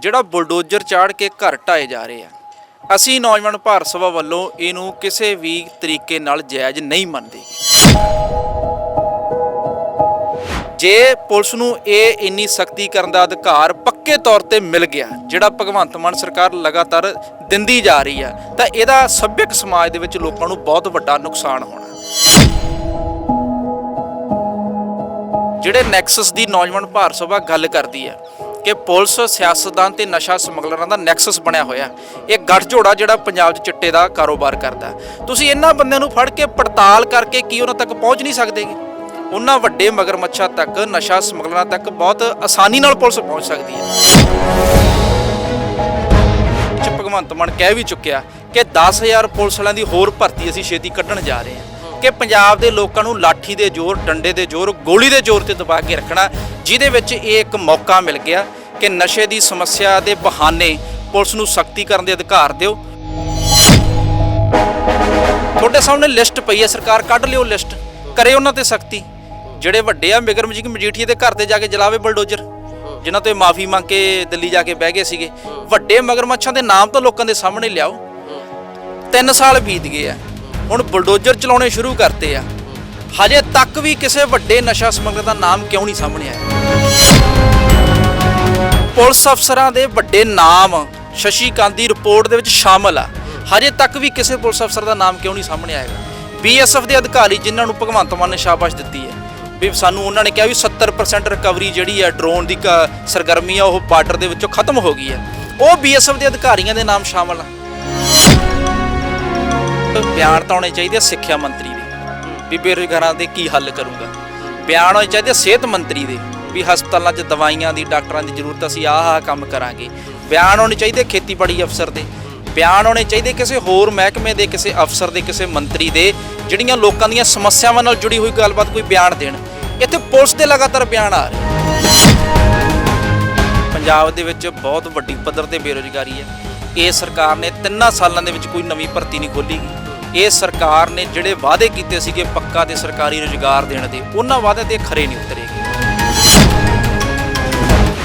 ਜਿਹੜਾ ਬੁਲਡੋਜ਼ਰ ਚਾੜ ਕੇ ਘਰ ਢਾਏ ਜਾ ਰਹੇ ਆ। ਅਸੀਂ ਨੌਜਵਾਨ ਭਾਰਤ ਸਭਾ ਵੱਲੋਂ ਇਹਨੂੰ ਕਿਸੇ ਵੀ ਤਰੀਕੇ ਨਾਲ ਜਾਇਜ਼ ਨਹੀਂ ਮੰਨਦੇ। ਜੇ ਪੁਲਿਸ ਨੂੰ ਇਹ ਇੰਨੀ ਸਖਤੀ ਕਰਨ ਦਾ ਅਧਿਕਾਰ ਪੱਕੇ ਤੌਰ ਤੇ ਮਿਲ ਗਿਆ, ਜਿਹੜਾ ਭਗਵੰਤ ਮਾਨ ਸਰਕਾਰ ਲਗਾਤਾਰ ਦਿੰਦੀ ਜਾ ਰਹੀ ਆ, ਤਾਂ ਇਹਦਾ ਸੱਭਿਅਕ ਸਮਾਜ ਦੇ ਵਿੱਚ ਲੋਕਾਂ ਨੂੰ ਬਹੁਤ ਵੱਡਾ ਨੁਕਸਾਨ ਹੋਣਾ। ਜਿਹੜੇ ਨੈਕਸਸ ਦੀ ਨੌਜਵਾਨ ਭਾਰਤ ਸਭਾ ਗੱਲ ਕਰਦੀ ਹੈ ਕਿ ਪੁਲਿਸ, ਸਿਆਸਤਦਾਨ ਤੇ ਨਸ਼ਾ ਸਮਗਲਰਾਂ ਦਾ ਨੈਕਸਸ ਬਣਿਆ ਹੋਇਆ ਇਹ ਗੱਠਜੋੜਾ ਜਿਹੜਾ ਪੰਜਾਬ 'ਚ ਚਿੱਟੇ ਦਾ ਕਾਰੋਬਾਰ ਕਰਦਾ ਤੁਸੀਂ ਇਹਨਾਂ ਬੰਦਿਆਂ ਨੂੰ ਫੜ ਕੇ ਪੜਤਾਲ ਕਰਕੇ ਕੀ ਉਹਨਾਂ ਤੱਕ ਪਹੁੰਚ ਨਹੀਂ ਸਕਦੇਗੇ ਉਹਨਾਂ ਵੱਡੇ ਮਗਰਮੱਛਾਂ ਤੱਕ, ਨਸ਼ਾ ਸਮਗਲਰਾਂ ਤੱਕ ਬਹੁਤ ਆਸਾਨੀ ਨਾਲ ਪੁਲਿਸ ਪਹੁੰਚ ਸਕਦੀ ਹੈ। ਚ ਭਗਵੰਤ ਮਾਨ ਕਹਿ ਵੀ ਚੁੱਕਿਆ ਕਿ 10000 ਪੁਲਿਸ ਵਾਲਿਆਂ ਦੀ ਹੋਰ ਭਰਤੀ ਅਸੀਂ ਛੇਤੀ ਕੱਢਣ ਜਾ ਰਹੇ ਹਾਂ। ਕਿ ਪੰਜਾਬ ਦੇ ਲੋਕਾਂ ਨੂੰ ਲਾਠੀ ਦੇ ਜ਼ੋਰ, ਡੰਡੇ ਦੇ ਜ਼ੋਰ, ਗੋਲੀ ਦੇ ਜ਼ੋਰ ਤੇ ਦਬਾ ਕੇ ਰੱਖਣਾ, ਜਿਹਦੇ ਵਿੱਚ ਇਹ ਇੱਕ ਮੌਕਾ ਮਿਲ ਗਿਆ। ਕਿ ਨਸ਼ੇ ਦੀ ਸਮੱਸਿਆ ਦੇ ਬਹਾਨੇ ਪੁਲਿਸ ਨੂੰ ਸਖਤੀ ਕਰਨ ਦੇ ਅਧਿਕਾਰ ਦਿਓ। ਤੁਹਾਡੇ ਸਾਹਮਣੇ ਲਿਸਟ ਪਈ ਹੈ, ਸਰਕਾਰ ਕੱਢ ਲਿਓ ਲਿਸਟ। ਕਰੇ ਉਹਨਾਂ ਤੇ ਸਖਤੀ। ਜਿਹੜੇ ਵੱਡੇ ਆ ਬਿਗਰਮ ਜੀ ਮਜੀਠੀਏ ਦੇ ਘਰ ਤੇ ਜਾ ਕੇ ਜਲਾਵੇ ਬਲਡੋਜ਼ਰ, ਜਿਨ੍ਹਾਂ ਤੋਂ ਮਾਫੀ ਮੰਗ ਕੇ ਦਿੱਲੀ ਜਾ ਕੇ ਬਹਿ ਗਏ ਸੀਗੇ। ਵੱਡੇ ਮਗਰਮੱਛਾਂ ਦੇ ਨਾਮ ਤਾਂ ਲੋਕਾਂ ਦੇ ਸਾਹਮਣੇ ਲਿਆਓ। 3 ਸਾਲ ਬੀਤ ਗਏ ਆ। ਹੁਣ ਬਲਡੋਜਰ ਚਲਾਉਣੇ ਸ਼ੁਰੂ ਕਰਤੇ ਆ। ਹਜੇ ਤੱਕ ਵੀ ਕਿਸੇ ਵੱਡੇ ਨਸ਼ਾ ਸਮਗਲਰ ਦਾ ਨਾਮ ਕਿਉਂ ਨਹੀਂ ਸਾਹਮਣੇ ਆਇਆ? ਪੁਲਿਸ ਅਫਸਰਾਂ ਦੇ ਵੱਡੇ ਨਾਮ ਸ਼ਸ਼ੀ ਕਾਂਤ ਦੀ ਰਿਪੋਰਟ ਦੇ ਵਿੱਚ ਸ਼ਾਮਲ ਆ। ਹਜੇ ਤੱਕ ਵੀ ਕਿਸੇ ਪੁਲਿਸ ਅਫਸਰ ਦਾ ਨਾਮ ਕਿਉਂ ਨਹੀਂ ਸਾਹਮਣੇ ਆਏਗਾ ਬੀਐਸਐਫ ਦੇ ਅਧਿਕਾਰੀ ਜਿਨ੍ਹਾਂ ਨੂੰ ਭਗਵੰਤ ਮਾਨ ਨੇ ਸ਼ਾਬਾਸ਼ ਦਿੱਤੀ ਹੈ। ਵੀ ਸਾਨੂੰ ਉਹਨਾਂ ਨੇ ਕਿਹਾ ਵੀ 70% ਰਿਕਵਰੀ ਜਿਹੜੀ ਹੈ ਡਰੋਨ ਦੀ ਕ- ਸਰਗਰਮੀ ਆ, ਉਹ ਬਾਰਡਰ ਦੇ ਵਿੱਚੋਂ ਖਤਮ ਹੋ ਗਈ ਹੈ। ਉਹ ਬੀਐਸਐਫ ਦੇ ਅਧਿਕਾਰੀਆਂ ਦੇ ਨਾਮ ਸ਼ਾਮਲ ਆ। ਬਿਆਨ ਤਾਂ ਹੋਣੇ ਚਾਹੀਦੇ ਆ ਸਿੱਖਿਆ ਮੰਤਰੀ ਦੇ। ਵੀ ਬੇਰੁਜ਼ਗਾਰਾਂ ਦੇ ਕੀ ਹੱਲ ਕਰੂਗਾ? ਬਿਆਨ ਹੋਣੇ ਚਾਹੀਦੇ ਆ ਸਿਹਤ ਮੰਤਰੀ ਦੇ। ਵੀ ਹਸਪਤਾਲਾਂ 'ਚ ਦਵਾਈਆਂ ਦੀ, ਡਾਕਟਰਾਂ ਦੀ ਜ਼ਰੂਰਤ, ਅਸੀਂ ਆਹ ਆਹ ਕੰਮ ਕਰਾਂਗੇ। ਬਿਆਨ ਹੋਣੇ ਚਾਹੀਦੇ ਖੇਤੀਬਾੜੀ ਅਫਸਰ ਦੇ। ਬਿਆਨ ਹੋਣੇ ਚਾਹੀਦੇ ਕਿਸੇ ਹੋਰ ਮਹਿਕਮੇ ਦੇ, ਕਿਸੇ ਅਫਸਰ ਦੇ, ਕਿਸੇ ਮੰਤਰੀ ਦੇ, ਜਿਹੜੀਆਂ ਲੋਕਾਂ ਦੀਆਂ ਸਮੱਸਿਆਵਾਂ ਨਾਲ ਜੁੜੀ ਹੋਈ ਗੱਲਬਾਤ, ਕੋਈ ਬਿਆਨ ਦੇਣ। ਇੱਥੇ ਪੁਲਿਸ ਦੇ ਲਗਾਤਾਰ ਬਿਆਨ ਆ ਰਹੇ। ਪੰਜਾਬ ਦੇ ਵਿੱਚ ਬਹੁਤ ਵੱਡੀ ਪੱਧਰ ਤੇ ਬੇਰੁਜ਼ਗਾਰੀ ਹੈ। ਇਹ ਸਰਕਾਰ ਨੇ ਤਿੰਨਾਂ ਸਾਲਾਂ ਦੇ ਵਿੱਚ ਕੋਈ ਨਵੀਂ ਭਰਤੀ ਨਹੀਂ ਖੋਲੀਗੀ ਇਹ ਸਰਕਾਰ ਨੇ ਜਿਹੜੇ ਵਾਅਦੇ ਕੀਤੇ ਸੀਗੇ ਪੱਕਾ ਤੇ ਸਰਕਾਰੀ ਰੁਜ਼ਗਾਰ ਦੇਣ ਦੇ, ਉਹਨਾਂ ਵਾਅਦੇ ਤੇ ਖਰੇ ਨਹੀਂ ਉਤਰੇਗੇ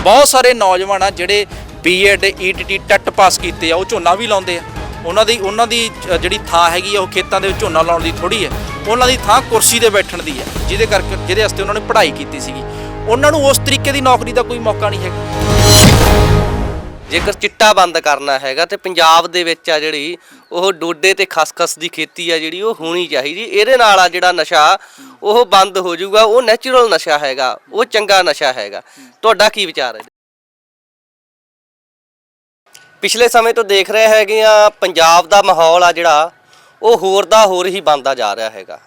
ਬਹੁਤ ਸਾਰੇ ਨੌਜਵਾਨ ਆ ਜਿਹੜੇ ਬੀਐਡ ਈਟੀਟੀ ਟੈਟ ਪਾਸ ਕੀਤੇ ਆ, ਉਹ ਝੋਨਾ ਵੀ ਲਾਉਂਦੇ ਆ। ਉਹਨਾਂ ਦੀ ਉਹਨਾਂ ਦੀ ਜਿਹੜੀ ਥਾਂ ਹੈਗੀ ਆ, ਉਹ ਖੇਤਾਂ ਦੇ ਵਿੱਚ ਝੋਨਾ ਲਾਉਣ ਦੀ ਥੋੜੀ ਹੈ ਉਹਨਾਂ ਦੀ ਥਾਂ ਕੁਰਸੀ ਤੇ ਬੈਠਣ ਦੀ ਹੈ ਜਿਹਦੇ ਕਰਕੇ, ਜਿਹਦੇ ਵਾਸਤੇ ਉਹਨਾਂ ਨੇ ਪੜ੍ਹਾਈ ਕੀਤੀ ਸੀਗੀ। ਉਹਨਾਂ ਨੂੰ ਉਸ ਤਰੀਕੇ ਦੀ ਨੌਕਰੀ ਦਾ ਕੋਈ ਮੌਕਾ ਨਹੀਂ ਹੈਗਾ। ਜੇਕਰ ਚਿੱਟਾ ਬੰਦ ਕਰਨਾ ਹੈਗਾ ਤੇ ਪੰਜਾਬ ਦੇ ਵਿੱਚ ਆ ਜਿਹੜੀ ਉਹ ਡੋਡੇ ਤੇ ਖਸਖਸ ਦੀ ਖੇਤੀ ਆ ਜਿਹੜੀ ਉਹ ਹੋਣੀ ਚਾਹੀਦੀ। ਇਹਦੇ ਨਾਲ ਆ ਜਿਹੜਾ ਨਸ਼ਾ ਉਹ ਬੰਦ ਹੋ ਜਾਊਗਾ, ਉਹ ਨੈਚੁਰਲ ਨਸ਼ਾ ਹੈਗਾ, ਉਹ ਚੰਗਾ ਨਸ਼ਾ ਹੈਗਾ। ਤੁਹਾਡਾ ਕੀ ਵਿਚਾਰ ਹੈ? ਪਿਛਲੇ ਸਮੇਂ ਤੋਂ ਦੇਖ ਰਹੇ ਹੈਗੇ ਆ, ਪੰਜਾਬ ਦਾ ਮਾਹੌਲ ਆ ਜਿਹੜਾ, ਉਹ ਹੋਰ ਦਾ ਹੋਰ ਹੀ ਬਣਦਾ ਜਾ ਰਿਹਾ ਹੈਗਾ।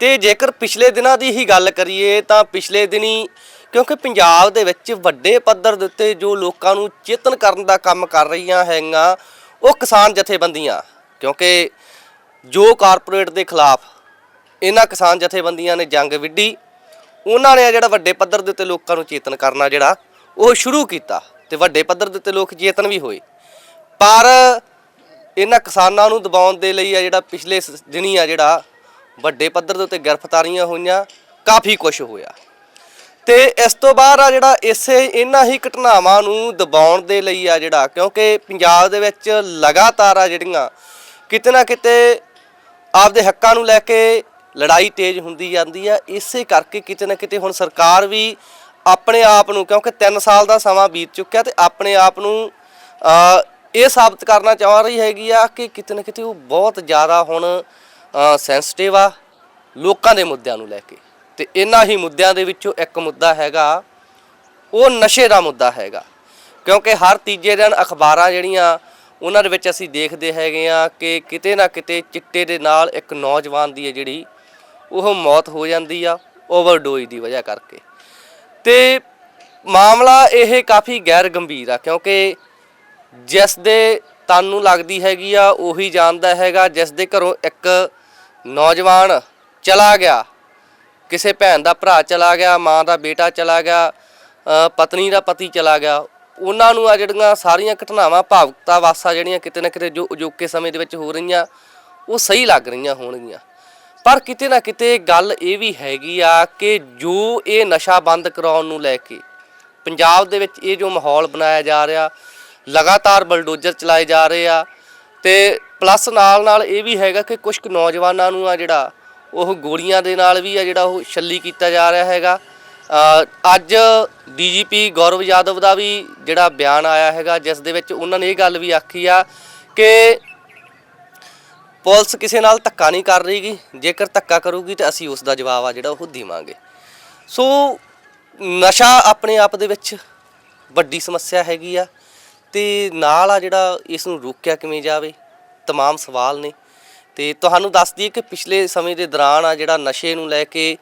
ਤੇ ਜੇਕਰ ਪਿਛਲੇ ਦਿਨਾਂ ਦੀ ਹੀ ਗੱਲ ਕਰੀਏ, ਤਾਂ ਪਿਛਲੇ ਦਿਨੀ, ਕਿਉਂਕਿ ਪੰਜਾਬ ਦੇ ਵਿੱਚ ਵੱਡੇ ਪੱਧਰ ਦੇ ਉੱਤੇ ਜੋ ਲੋਕਾਂ ਨੂੰ ਚੇਤਨ ਕਰਨ ਦਾ ਕੰਮ ਕਰ ਰਹੀਆਂ ਹੈਗੀਆਂ, ਉਹ ਕਿਸਾਨ ਜਥੇਬੰਦੀਆਂ। ਕਿਉਂਕਿ ਜੋ ਕਾਰਪੋਰੇਟ ਦੇ ਖਿਲਾਫ ਇਹਨਾਂ ਕਿਸਾਨ ਜਥੇਬੰਦੀਆਂ ਨੇ ਜੰਗ ਵਿੱਢੀ। ਉਹਨਾਂ ਨੇ ਜਿਹੜਾ ਵੱਡੇ ਪੱਧਰ ਦੇ ਉੱਤੇ ਲੋਕਾਂ ਨੂੰ ਚੇਤਨ ਕਰਨਾ ਜਿਹੜਾ, ਉਹ ਸ਼ੁਰੂ ਕੀਤਾ ਤੇ ਵੱਡੇ ਪੱਧਰ ਦੇ ਉੱਤੇ ਲੋਕ ਚੇਤਨ ਵੀ ਹੋਏ। ਪਰ ਇਹਨਾਂ ਕਿਸਾਨਾਂ ਨੂੰ ਦਬਾਉਣ ਦੇ ਲਈ ਆ ਜਿਹੜਾ ਪਿਛਲੇ ਸ- ਦਿਨੀ ਆ ਜਿਹੜਾ ਵੱਡੇ ਪੱਧਰ ਦੇ ਉੱਤੇ ਗ੍ਰਿਫਤਾਰੀਆਂ ਹੋਈਆਂ, ਕਾਫੀ ਕੁਝ ਹੋਇਆ। ਤੇ ਇਸ ਤੋਂ ਬਾਅਦ ਆ ਜਿਹੜਾ ਇਸੇ ਇਹਨਾਂ ਹੀ ਘਟਨਾਵਾਂ ਨੂੰ ਦਬਾਉਣ ਦੇ ਲਈ ਆ ਜਿਹੜਾ, ਕਿਉਂਕਿ ਪੰਜਾਬ ਦੇ ਵਿੱਚ ਲਗਾਤਾਰ ਆ ਜਿਹੜੀਆਂ, ਕਿਤੇ ਨਾ ਕਿਤੇ ਆਪਦੇ ਹੱਕਾਂ ਨੂੰ ਲੈ ਕੇ ਲੜਾਈ ਤੇਜ਼ ਹੁੰਦੀ ਜਾਂਦੀ ਆ, ਇਸੇ ਕਰਕੇ ਕਿਤੇ ਨਾ ਕਿਤੇ ਹੁਣ ਸਰਕਾਰ ਵੀ ਆਪਣੇ ਆਪ ਨੂੰ, ਕਿਉਂਕਿ 3 ਸਾਲ ਦਾ ਸਮਾਂ ਬੀਤ ਚੁੱਕਿਆ ਤੇ ਆਪਣੇ ਆਪ ਨੂੰ ਇਹ ਸਾਬਤ ਕਰਨਾ ਚਾਹ ਰਹੀ ਹੈਗੀ ਆ ਕਿ ਕਿਤੇ ਨਾ ਕਿਤੇ ਉਹ ਬਹੁਤ ਜ਼ਿਆਦਾ ਹੁਣ ਸੈਂਸਿਟਿਵ ਆ ਲੋਕਾਂ ਦੇ ਮੁੱਦਿਆਂ ਨੂੰ ਲੈ ਕੇ। ਤੇ ਇਹਨਾਂ ਹੀ ਮੁੱਦਿਆਂ ਦੇ ਵਿੱਚੋਂ ਇੱਕ ਮੁੱਦਾ ਹੈਗਾ, ਉਹ ਨਸ਼ੇ ਦਾ ਮੁੱਦਾ ਹੈਗਾ। ਕਿਉਂਕਿ ਹਰ ਤੀਜੇ ਦਿਨ ਅਖਬਾਰਾਂ ਜਿਹੜੀਆਂ, ਉਹਨਾਂ ਦੇ ਵਿੱਚ ਅਸੀਂ ਦੇਖਦੇ ਹੈਗੇ ਆ ਕਿ ਕਿਤੇ ਨਾ ਕਿਤੇ ਚਿੱਟੇ ਦੇ ਨਾਲ ਇੱਕ ਨੌਜਵਾਨ ਦੀ ਹੈ ਜਿਹੜੀ ਉਹ ਮੌਤ ਹੋ ਜਾਂਦੀ ਆ, ਓਵਰਡੋਜ਼ ਦੀ ਵਜ੍ਹਾ ਕਰਕੇ। ਤੇ ਮਾਮਲਾ ਇਹ ਕਾਫੀ ਗੈਰ ਗੰਭੀਰ ਆ, ਕਿਉਂਕਿ ਜਿਸ ਦੇ ਤਨ ਨੂੰ ਲੱਗਦੀ ਹੈਗੀ ਆ, ਉਹੀ ਜਾਣਦਾ ਹੈਗਾ, ਜਿਸ ਦੇ ਘਰੋਂ ਇੱਕ ਨੌਜਵਾਨ ਚਲਾ ਗਿਆ। ਕਿਸੇ ਭੈਣ ਦਾ ਭਰਾ ਚਲਾ ਗਿਆ, ਮਾਂ ਦਾ ਬੇਟਾ ਚਲਾ ਗਿਆ ਪਤਨੀ ਦਾ ਪਤੀ ਚਲਾ ਗਿਆ। ਉਹਨਾਂ ਨੂੰ ਆ ਜਿਹੜੀਆਂ ਸਾਰੀਆਂ ਘਟਨਾਵਾਂ, ਭਾਵੁਕਤਾ ਵਾਸਾ ਜਿਹੜੀਆਂ ਕਿਤੇ ਨਾ ਕਿਤੇ ਜੋ ਅਜੋਕੇ ਸਮੇਂ ਦੇ ਵਿੱਚ ਹੋ ਰਹੀਆਂ, ਉਹ ਸਹੀ ਲੱਗ ਰਹੀਆਂ ਹੋਣਗੀਆਂ। ਪਰ ਕਿਤੇ ਨਾ ਕਿਤੇ ਗੱਲ ਇਹ ਵੀ ਹੈਗੀ ਆ ਕਿ ਜੋ ਇਹ ਨਸ਼ਾ ਬੰਦ ਕਰਾਉਣ ਨੂੰ ਲੈ ਕੇ ਪੰਜਾਬ ਦੇ ਵਿੱਚ ਇਹ ਜੋ ਮਾਹੌਲ ਬਣਾਇਆ ਜਾ ਰਿਹਾ ਲਗਾਤਾਰ ਬਲਡੋਜ਼ਰ ਚਲਾਏ ਜਾ ਰਹੇ ਆ ਤੇ ਪਲੱਸ ਨਾਲ ਨਾਲ ਇਹ ਵੀ ਹੈਗਾ ਕਿ ਕੁਝ ਕੁ ਨੌਜਵਾਨਾਂ ਨੂੰ ਆ ਜਿਹੜਾ ਉਹ ਗੋਲੀਆਂ ਦੇ ਨਾਲ ਵੀ ਆ ਜਿਹੜਾ ਉਹ ਛੱਲੀ ਕੀਤਾ ਜਾ ਰਿਹਾ ਹੈਗਾ। ਅ, ਅੱਜ ਡੀਜੀਪੀ ਗੌਰਵ ਯਾਦਵ ਦਾ ਵੀ ਜਿਹੜਾ ਬਿਆਨ ਆਇਆ ਹੈਗਾ ਜਿਸ ਦੇ ਵਿੱਚ ਉਹਨਾਂ ਨੇ ਇਹ ਗੱਲ ਵੀ ਆਖੀ ਆ ਕਿ ਪੁਲਿਸ ਕਿਸੇ ਨਾਲ ਧੱਕਾ ਨਹੀਂ ਕਰ ਰਹੀਗੀ ਜੇਕਰ ਧੱਕਾ ਕਰੂਗੀ ਤੇ ਅਸੀਂ ਉਸ ਦਾ ਜਵਾਬ ਆ ਜਿਹੜਾ ਉਹ ਦੇਵਾਂਗੇ ਸੋ ਨਸ਼ਾ ਆਪਣੇ ਆਪ ਦੇ ਵਿੱਚ ਵੱਡੀ ਸਮੱਸਿਆ ਹੈਗੀ ਆ ਤੇ ਨਾਲ ਆ ਜਿਹੜਾ ਇਸ ਨੂੰ ਰੋਕਿਆ ਕਿਵੇਂ ਜਾਵੇ तमाम ਸਵਾਲ ਨੇ ਤੇ ਤੁਹਾਨੂੰ ਦੱਸ ਦਈਏ ਕਿ ਪਿਛਲੇ ਸਮੇਂ ਦੇ ਦੌਰਾਨ ਆ ਜਿਹੜਾ ਨਸ਼ੇ ਨੂੰ ਲੈ ਕੇ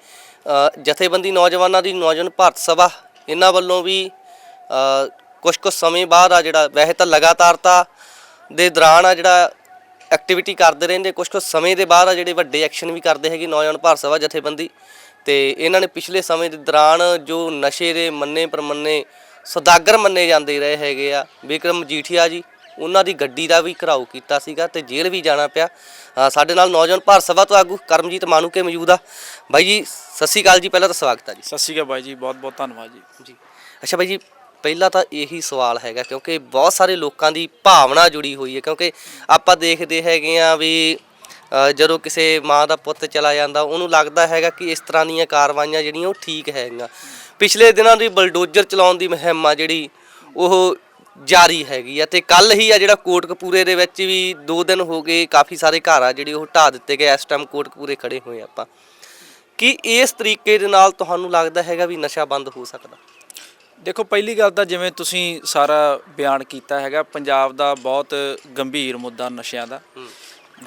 ਅ, ਜਥੇਬੰਦੀ ਨੌਜਵਾਨਾਂ ਦੀ ਨੌਜਵਾਨ ਭਾਰਤ ਸਭਾ ਇਹਨਾਂ ਵੱਲੋਂ ਵੀ ਅ, ਕੁਝ ਕੁ ਸਮੇਂ ਬਾਅਦ ਆ ਜਿਹੜਾ ਵੈਸੇ ਤਾਂ ਲਗਾਤਾਰਤਾ ਦੇ ਦੌਰਾਨ ਆ ਜਿਹੜਾ ਐਕਟੀਵਿਟੀ ਕਰਦੇ ਰਹਿੰਦੇ ਕੁਝ ਕੁ ਸਮੇਂ ਦੇ ਬਾਅਦ ਆ ਜਿਹੜੇ ਵੱਡੇ ਐਕਸ਼ਨ ਵੀ ਕਰਦੇ ਹੈਗੇ ਨੌਜਵਾਨ ਭਾਰਤ ਸਭਾ ਜਥੇਬੰਦੀ। ਤੇ ਇਹਨਾਂ ਨੇ ਪਿਛਲੇ ਸਮੇਂ ਦੇ ਦੌਰਾਨ ਜੋ ਨਸ਼ੇ ਦੇ ਮੰਨੇ ਪ੍ਰਮੰਨੇ ਸੌਦਾਗਰ ਮੰਨੇ ਜਾਂਦੇ ਰਹੇ ਹੈਗੇ ਆ ਵਿਕਰਮ ਮਜੀਠੀਆ ਜੀ ਉਹਨਾਂ ਦੀ ਗੱਡੀ ਦਾ ਵੀ ਘਰਾਓ ਕੀਤਾ ਸੀਗਾ ਤੇ ਜੇਲ੍ਹ ਵੀ ਜਾਣਾ ਪਿਆ। ਸਾਡੇ ਨਾਲ ਨੌਜਵਾਨ ਭਾਰਤ ਸਭਾ ਤੋਂ ਆਗੂ ਕਰਮਜੀਤ ਮਾਨੂਕੇ ਮੌਜੂਦ ਆ। ਬਾਈ ਜੀ ਸਤਿ ਸ਼੍ਰੀ ਅਕਾਲ ਜੀ ਪਹਿਲਾਂ ਤਾਂ ਸਵਾਗਤ ਆ ਜੀ। ਸਤਿ ਸ਼੍ਰੀ ਅਕਾਲ ਬਾਈ ਜੀ ਬਹੁਤ ਬਹੁਤ ਧੰਨਵਾਦ ਜੀ। ਜੀ। ਅੱਛਾ ਬਾਈ ਜੀ ਪਹਿਲਾ ਤਾਂ ਇਹੀ ਸਵਾਲ ਹੈਗਾ ਕਿਉਂਕਿ ਬਹੁਤ ਸਾਰੇ ਲੋਕਾਂ ਦੀ ਭਾਵਨਾ ਜੁੜੀ ਹੋਈ ਹੈ ਕਿਉਂਕਿ ਆਪਾਂ ਦੇਖਦੇ ਹੈਗੇ ਆ ਵੀ ਅ, ਜਦੋਂ ਕਿਸੇ ਮਾਂ ਦਾ ਪੁੱਤ ਚਲਾ ਜਾਂਦਾ ਉਹਨੂੰ ਲੱਗਦਾ ਹੈਗਾ ਕਿ ਇਸ ਤਰ੍ਹਾਂ ਦੀਆਂ ਕਾਰਵਾਈਆਂ ਜਿਹੜੀਆਂ ਉਹ ਠੀਕ ਹੈਗੀਆਂ। ਪਿਛਲੇ ਦਿਨਾਂ ਦੀ ਬਲਡੋਜ਼ਰ ਚਲਾਉਣ ਦੀ ਮੁਹਿੰਮ ਆ ਜਿਹੜੀ ਉਹ ਜਾਰੀ ਹੈਗੀ ਆ ਤੇ ਕੱਲ ਹੀ ਆ ਜਿਹੜਾ ਕੋਟਕਪੂਰੇ ਦੇ ਵਿੱਚ ਵੀ 2 ਦਿਨ ਹੋ ਗਏ ਕਾਫੀ ਸਾਰੇ ਘਰ ਆ ਜਿਹੜੇ ਉਹ ਢਾਹ ਦਿੱਤੇ ਗਏ ਇਸ ਟਾਈਮ ਕੋਟਕਪੂਰੇ ਖੜੇ ਹੋਏ ਆਪਾਂ। ਕੀ ਇਸ ਤਰੀਕੇ ਦੇ ਨਾਲ ਤੁਹਾਨੂੰ ਲੱਗਦਾ ਹੈਗਾ ਵੀ ਨਸ਼ਾ ਬੰਦ ਹੋ ਸਕਦਾ? ਦੇਖੋ ਪਹਿਲੀ ਗੱਲ ਤਾਂ ਜਿਵੇਂ ਤੁਸੀਂ ਸਾਰਾ ਬਿਆਨ ਕੀਤਾ ਹੈਗਾ ਪੰਜਾਬ ਦਾ ਬਹੁਤ ਗੰਭੀਰ ਮੁੱਦਾ ਨਸ਼ਿਆਂ ਦਾ।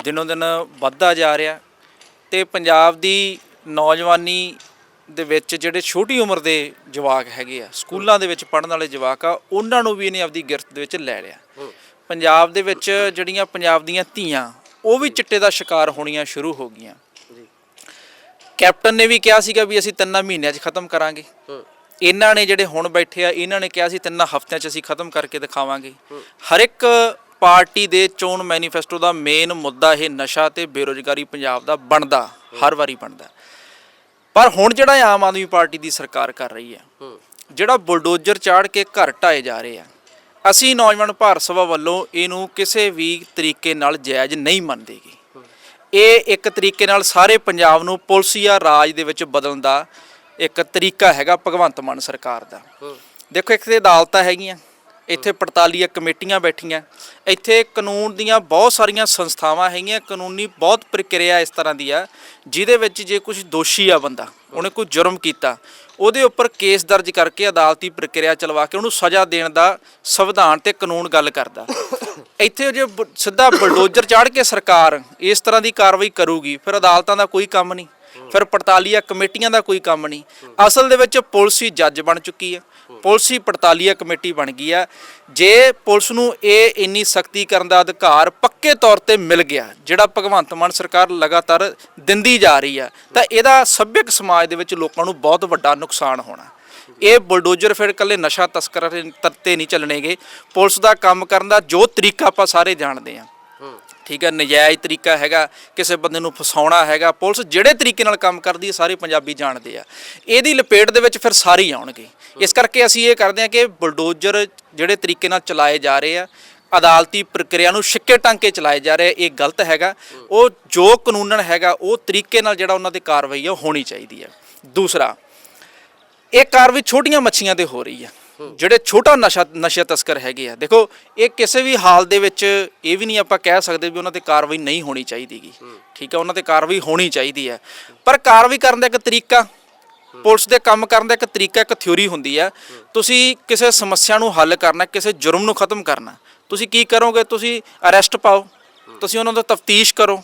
ਦਿਨੋਂ ਦਿਨ ਵੱਧਦਾ ਜਾ ਰਿਹਾ। ਤੇ ਪੰਜਾਬ ਦੀ ਨੌਜਵਾਨੀ ਦੇ ਵਿੱਚ ਜਿਹੜੇ ਛੋਟੀ ਉਮਰ ਦੇ ਜਵਾਕ ਹੈਗੇ ਆ ਸਕੂਲਾਂ ਦੇ ਵਿੱਚ ਪੜਨ ਵਾਲੇ ਜਵਾਕ ਆ ਉਹਨਾਂ ਨੂੰ ਵੀ ਇਹਨੇ ਆਪਦੀ ਗਿਰਫਤ ਦੇ ਵਿੱਚ ਲੈ ਲਿਆ। ਪੰਜਾਬ ਦੇ ਵਿੱਚ ਜਿਹੜੀਆਂ ਪੰਜਾਬ ਦੀਆਂ ਧੀਆਂ ਉਹ ਵੀ ਚਿੱਟੇ ਦਾ ਸ਼ਿਕਾਰ ਹੋਣੀਆਂ ਸ਼ੁਰੂ ਹੋ ਗਈਆਂ। ਕੈਪਟਨ ਨੇ ਵੀ ਕਿਹਾ ਸੀਗਾ ਵੀ ਅਸੀਂ ਤਿੰਨਾਂ ਮਹੀਨਿਆਂ 'ਚ ਖਤਮ ਕਰਾਂਗੇ। ਇਹਨਾਂ ਨੇ ਜਿਹੜੇ ਹੁਣ ਬੈਠੇ ਆ, ਇਹਨਾਂ ਨੇ ਕਿਹਾ ਸੀ ਤਿੰਨਾਂ ਹਫ਼ਤਿਆਂ 'ਚ ਅਸੀਂ ਖਤਮ ਕਰਕੇ ਦਿਖਾਵਾਂਗੇ। ਹਰ ਇੱਕ ਪਾਰਟੀ ਦੇ ਚੋਣ ਮੈਨੀਫੈਸਟੋ ਦਾ ਮੇਨ ਮੁੱਦਾ ਇਹ ਨਸ਼ਾ ਤੇ ਬੇਰੋਜ਼ਗਾਰੀ ਪੰਜਾਬ ਦਾ ਬਣਦਾ, ਹਰ ਵਾਰੀ ਬਣਦਾ। ਪਰ ਹੁਣ ਜਿਹੜਾ ਆਮ ਆਦਮੀ ਪਾਰਟੀ ਦੀ ਸਰਕਾਰ ਕਰ ਰਹੀ ਹੈ, ਜਿਹੜਾ ਬੁਲਡੋਜ਼ਰ ਚਾੜ ਕੇ ਘਰ ਢਾਏ ਜਾ ਰਹੇ ਆ, ਅਸੀਂ ਨੌਜਵਾਨ ਭਾਰਤ ਸਭਾ ਵੱਲੋਂ ਇਹਨੂੰ ਕਿਸੇ ਵੀ ਤਰੀਕੇ ਨਾਲ ਜਾਇਜ਼ ਨਹੀਂ ਮੰਨਦੇਗੇ ਇਹ ਇੱਕ ਤਰੀਕੇ ਨਾਲ ਸਾਰੇ ਪੰਜਾਬ ਨੂੰ ਪੁਲਿਸ ਜਾਂ ਰਾਜ ਦੇ ਵਿੱਚ ਬਦਲਣ ਦਾ ਇੱਕ ਤਰੀਕਾ ਹੈਗਾ ਭਗਵੰਤ ਮਾਨ ਸਰਕਾਰ ਦਾ। ਦੇਖੋ ਇੱਕ ਤੇ ਅਦਾਲਤਾਂ ਹੈਗੀਆਂ ਇੱਥੇ ਪੜਤਾਲੀਆ ਕਮੇਟੀਆਂ ਬੈਠੀਆਂ ਇੱਥੇ ਕਾਨੂੰਨ ਦੀਆਂ ਬਹੁਤ ਸਾਰੀਆਂ ਸੰਸਥਾਵਾਂ ਹੈਗੀਆਂ ਕਾਨੂੰਨੀ ਬਹੁਤ ਪ੍ਰਕਿਰਿਆ ਇਸ ਤਰ੍ਹਾਂ ਦੀ ਆ ਜਿਹਦੇ ਵਿੱਚ ਜੇ ਕੁਝ ਦੋਸ਼ੀ ਆ ਬੰਦਾ ਉਹਨੇ ਕੋਈ ਜੁਰਮ ਕੀਤਾ ਉਹਦੇ ਉੱਪਰ ਕੇਸ ਦਰਜ ਕਰਕੇ ਅਦਾਲਤੀ ਪ੍ਰਕਿਰਿਆ ਚਲਵਾ ਕੇ ਉਹਨੂੰ ਸਜ਼ਾ ਦੇਣ ਦਾ ਸੰਵਿਧਾਨ ਤੇ ਕਾਨੂੰਨ ਗੱਲ ਕਰਦਾ। ਇੱਥੇ ਜੇ ਸਿੱਧਾ ਬਲਡੋਜ਼ਰ ਚਾੜ ਕੇ ਸਰਕਾਰ ਇਸ ਤਰ੍ਹਾਂ ਦੀ ਕਾਰਵਾਈ ਕਰੂਗੀ ਫਿਰ ਅਦਾਲਤਾਂ ਦਾ ਕੋਈ ਕੰਮ ਨਹੀਂ। ਫਿਰ ਪੜਤਾਲੀਆ ਕਮੇਟੀਆਂ ਦਾ ਕੋਈ ਕੰਮ ਨਹੀਂ। ਅਸਲ ਦੇ ਵਿੱਚ ਪੁਲਿਸ ਹੀ ਜੱਜ ਬਣ ਚੁੱਕੀ ਹੈ। ਪੁਲਿਸ ਹੀ ਪੜਤਾਲੀਆ ਕਮੇਟੀ ਬਣ ਗਈ ਆ ਜੇ ਪੁਲਿਸ ਨੂੰ ਇਹ ਇੰਨੀ ਸਖਤੀ ਕਰਨ ਦਾ ਅਧਿਕਾਰ ਪੱਕੇ ਤੌਰ ਤੇ ਮਿਲ ਗਿਆ, ਜਿਹੜਾ ਭਗਵੰਤ ਮਾਨ ਸਰਕਾਰ ਲਗਾਤਾਰ ਦਿੰਦੀ ਜਾ ਰਹੀ ਆ ਤਾਂ ਇਹਦਾ ਸੱਭਿਅਕ ਸਮਾਜ ਦੇ ਵਿੱਚ ਲੋਕਾਂ ਨੂੰ ਬਹੁਤ ਵੱਡਾ ਨੁਕਸਾਨ ਹੋਣਾ ਇਹ ਬੁਲਡੋਜ਼ਰ ਫਿਰ ਇਕੱਲੇ ਨਸ਼ਾ ਤਸਕਰਾਂ ਦੇ ਤਰਤੇ ਨਹੀਂ ਚੱਲਣੇਗੇ। ਪੁਲਿਸ ਦਾ ਕੰਮ ਕਰਨ ਦਾ ਜੋ ਤਰੀਕਾ ਆਪਾਂ ਸਾਰੇ ਜਾਣਦੇ ਆ ਠੀਕ ਹੈ, ਨਜਾਇਜ਼ ਤਰੀਕਾ ਹੈਗਾ, ਕਿਸੇ ਬੰਦੇ ਨੂੰ ਫਸਾਉਣਾ ਹੈਗਾ, ਪੁਲਿਸ ਜਿਹੜੇ ਤਰੀਕੇ ਨਾਲ ਕੰਮ ਕਰਦੀ ਹੈ, ਸਾਰੇ ਪੰਜਾਬੀ ਜਾਣਦੇ ਆ। ਇਹਦੀ ਲਪੇਟ ਦੇ ਵਿੱਚ ਫਿਰ ਸਾਰੇ ਹੀ ਆਉਣਗੇ। ਇਸ ਕਰਕੇ ਅਸੀਂ ਇਹ ਕਰਦੇ ਹਾਂ ਕਿ ਬਲਡੋਜਰ ਜਿਹੜੇ ਤਰੀਕੇ ਨਾਲ ਚਲਾਏ ਜਾ ਰਹੇ ਆ, ਅਦਾਲਤੀ ਪ੍ਰਕਿਰਿਆ ਨੂੰ ਛਿੱਕੇ ਟਾਂਕੇ ਚਲਾਏ ਜਾ ਰਹੇ ਇਹ ਗਲਤ ਹੈਗਾ। ਉਹ ਜੋ ਕਾਨੂੰਨਨ ਹੈਗਾ, ਉਹ ਤਰੀਕੇ ਨਾਲ ਜਿਹੜਾ ਉਹਨਾਂ ਤੇ ਕਾਰਵਾਈ ਆ, ਉਹ ਹੋਣੀ ਚਾਹੀਦੀ ਹੈ ਦੂਸਰਾ, ਇਹ ਕਾਰਵਾਈ ਛੋਟੀਆਂ ਮੱਛੀਆਂ ਤੇ ਹੋ ਰਹੀ ਹੈ ਜਿਹੜੇ ਛੋਟਾ ਨਸ਼ਾ ਨਸ਼ਾ ਤਸਕਰ ਹੈਗੇ ਆ ਦੇਖੋ ਇਹ ਕਿਸੇ ਵੀ ਹਾਲ ਦੇ ਵਿੱਚ ਇਹ ਵੀ ਨਹੀਂ ਆਪਾਂ ਕਹਿ ਸਕਦੇ ਵੀ ਉਹਨਾਂ ਤੇ ਕਾਰਵਾਈ ਨਹੀਂ ਹੋਣੀ ਚਾਹੀਦੀਗੀ ਠੀਕ ਹੈ ਉਹਨਾਂ ਤੇ ਕਾਰਵਾਈ ਹੋਣੀ ਚਾਹੀਦੀ ਹੈ ਪਰ ਕਾਰਵਾਈ ਕਰਨ ਦਾ ਇੱਕ ਤਰੀਕਾ ਪੁਲਿਸ ਦੇ ਕੰਮ ਕਰਨ ਦਾ ਇੱਕ ਤਰੀਕਾ ਇੱਕ ਥਿਉਰੀ ਹੁੰਦੀ ਆ। ਤੁਸੀਂ ਕਿਸੇ ਸਮੱਸਿਆ ਨੂੰ ਹੱਲ ਕਰਨਾ ਕਿਸੇ ਜੁਰਮ ਨੂੰ ਖਤਮ ਕਰਨਾ ਤੁਸੀਂ ਕੀ ਕਰੋਗੇ? ਤੁਸੀਂ ਅਰੈਸਟ ਪਾਓ ਤੁਸੀਂ ਉਹਨਾਂ ਦਾ ਤਫਤੀਸ਼ ਕਰੋ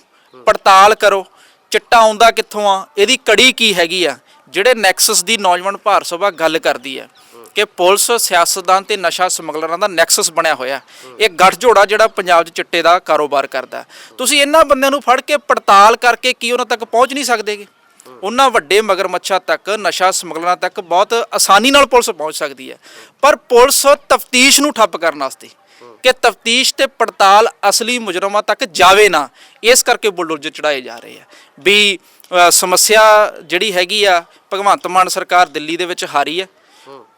ਪੜਤਾਲ ਕਰੋ ਚਿੱਟਾ ਆਉਂਦਾ ਕਿੱਥੋਂ ਆ? ਇਹਦੀ ਕੜੀ ਕੀ ਹੈਗੀ ਆ? ਜਿਹੜੇ ਨੈਕਸਸ ਦੀ ਨੌਜਵਾਨ ਭਾਰਤ ਸਭਾ ਗੱਲ ਕਰਦੀ ਹੈ ਕਿ ਪੁਲਿਸ ਸਿਆਸਤਦਾਨ ਤੇ ਨਸ਼ਾ ਸਮਗਲਰਾਂ ਦਾ ਨੈਕਸਸ ਬਣਿਆ ਹੋਇਆ। ਇਹ ਗੱਠਜੋੜਾ ਜਿਹੜਾ ਪੰਜਾਬ 'ਚ ਚਿੱਟੇ ਦਾ ਕਾਰੋਬਾਰ ਕਰਦਾ ਤੁਸੀਂ ਇਹਨਾਂ ਬੰਦਿਆਂ ਨੂੰ ਫੜ ਕੇ ਪੜਤਾਲ ਕਰਕੇ ਕੀ ਉਹਨਾਂ ਤੱਕ ਪਹੁੰਚ ਨਹੀਂ ਸਕਦੇਗੇ ਉਹਨਾਂ ਵੱਡੇ ਮਗਰਮੱਛਾਂ ਤੱਕ, ਨਸ਼ਾ ਸਮਗਲਰਾਂ ਤੱਕ ਬਹੁਤ ਆਸਾਨੀ ਨਾਲ ਪੁਲਿਸ ਪਹੁੰਚ ਸਕਦੀ ਹੈ। ਪਰ ਪੁਲਿਸ ਤਫਤੀਸ਼ ਨੂੰ ਠੱਪ ਕਰਨ ਵਾਸਤੇ ਕਿ ਤਫਤੀਸ਼ ਤੇ ਪੜਤਾਲ ਅਸਲੀ ਮੁਜਰਮਾਂ ਤੱਕ ਜਾਵੇ ਨਾ, ਇਸ ਕਰਕੇ ਬੁਲਡੋਜ਼ਰ ਚੜਾਏ ਜਾ ਰਹੇ ਆ ਵੀ ਸਮੱਸਿਆ ਜਿਹੜੀ ਹੈਗੀ ਆ, ਭਗਵੰਤ ਮਾਨ ਸਰਕਾਰ ਦਿੱਲੀ ਦੇ ਵਿੱਚ ਹਾਰੀ ਹੈ।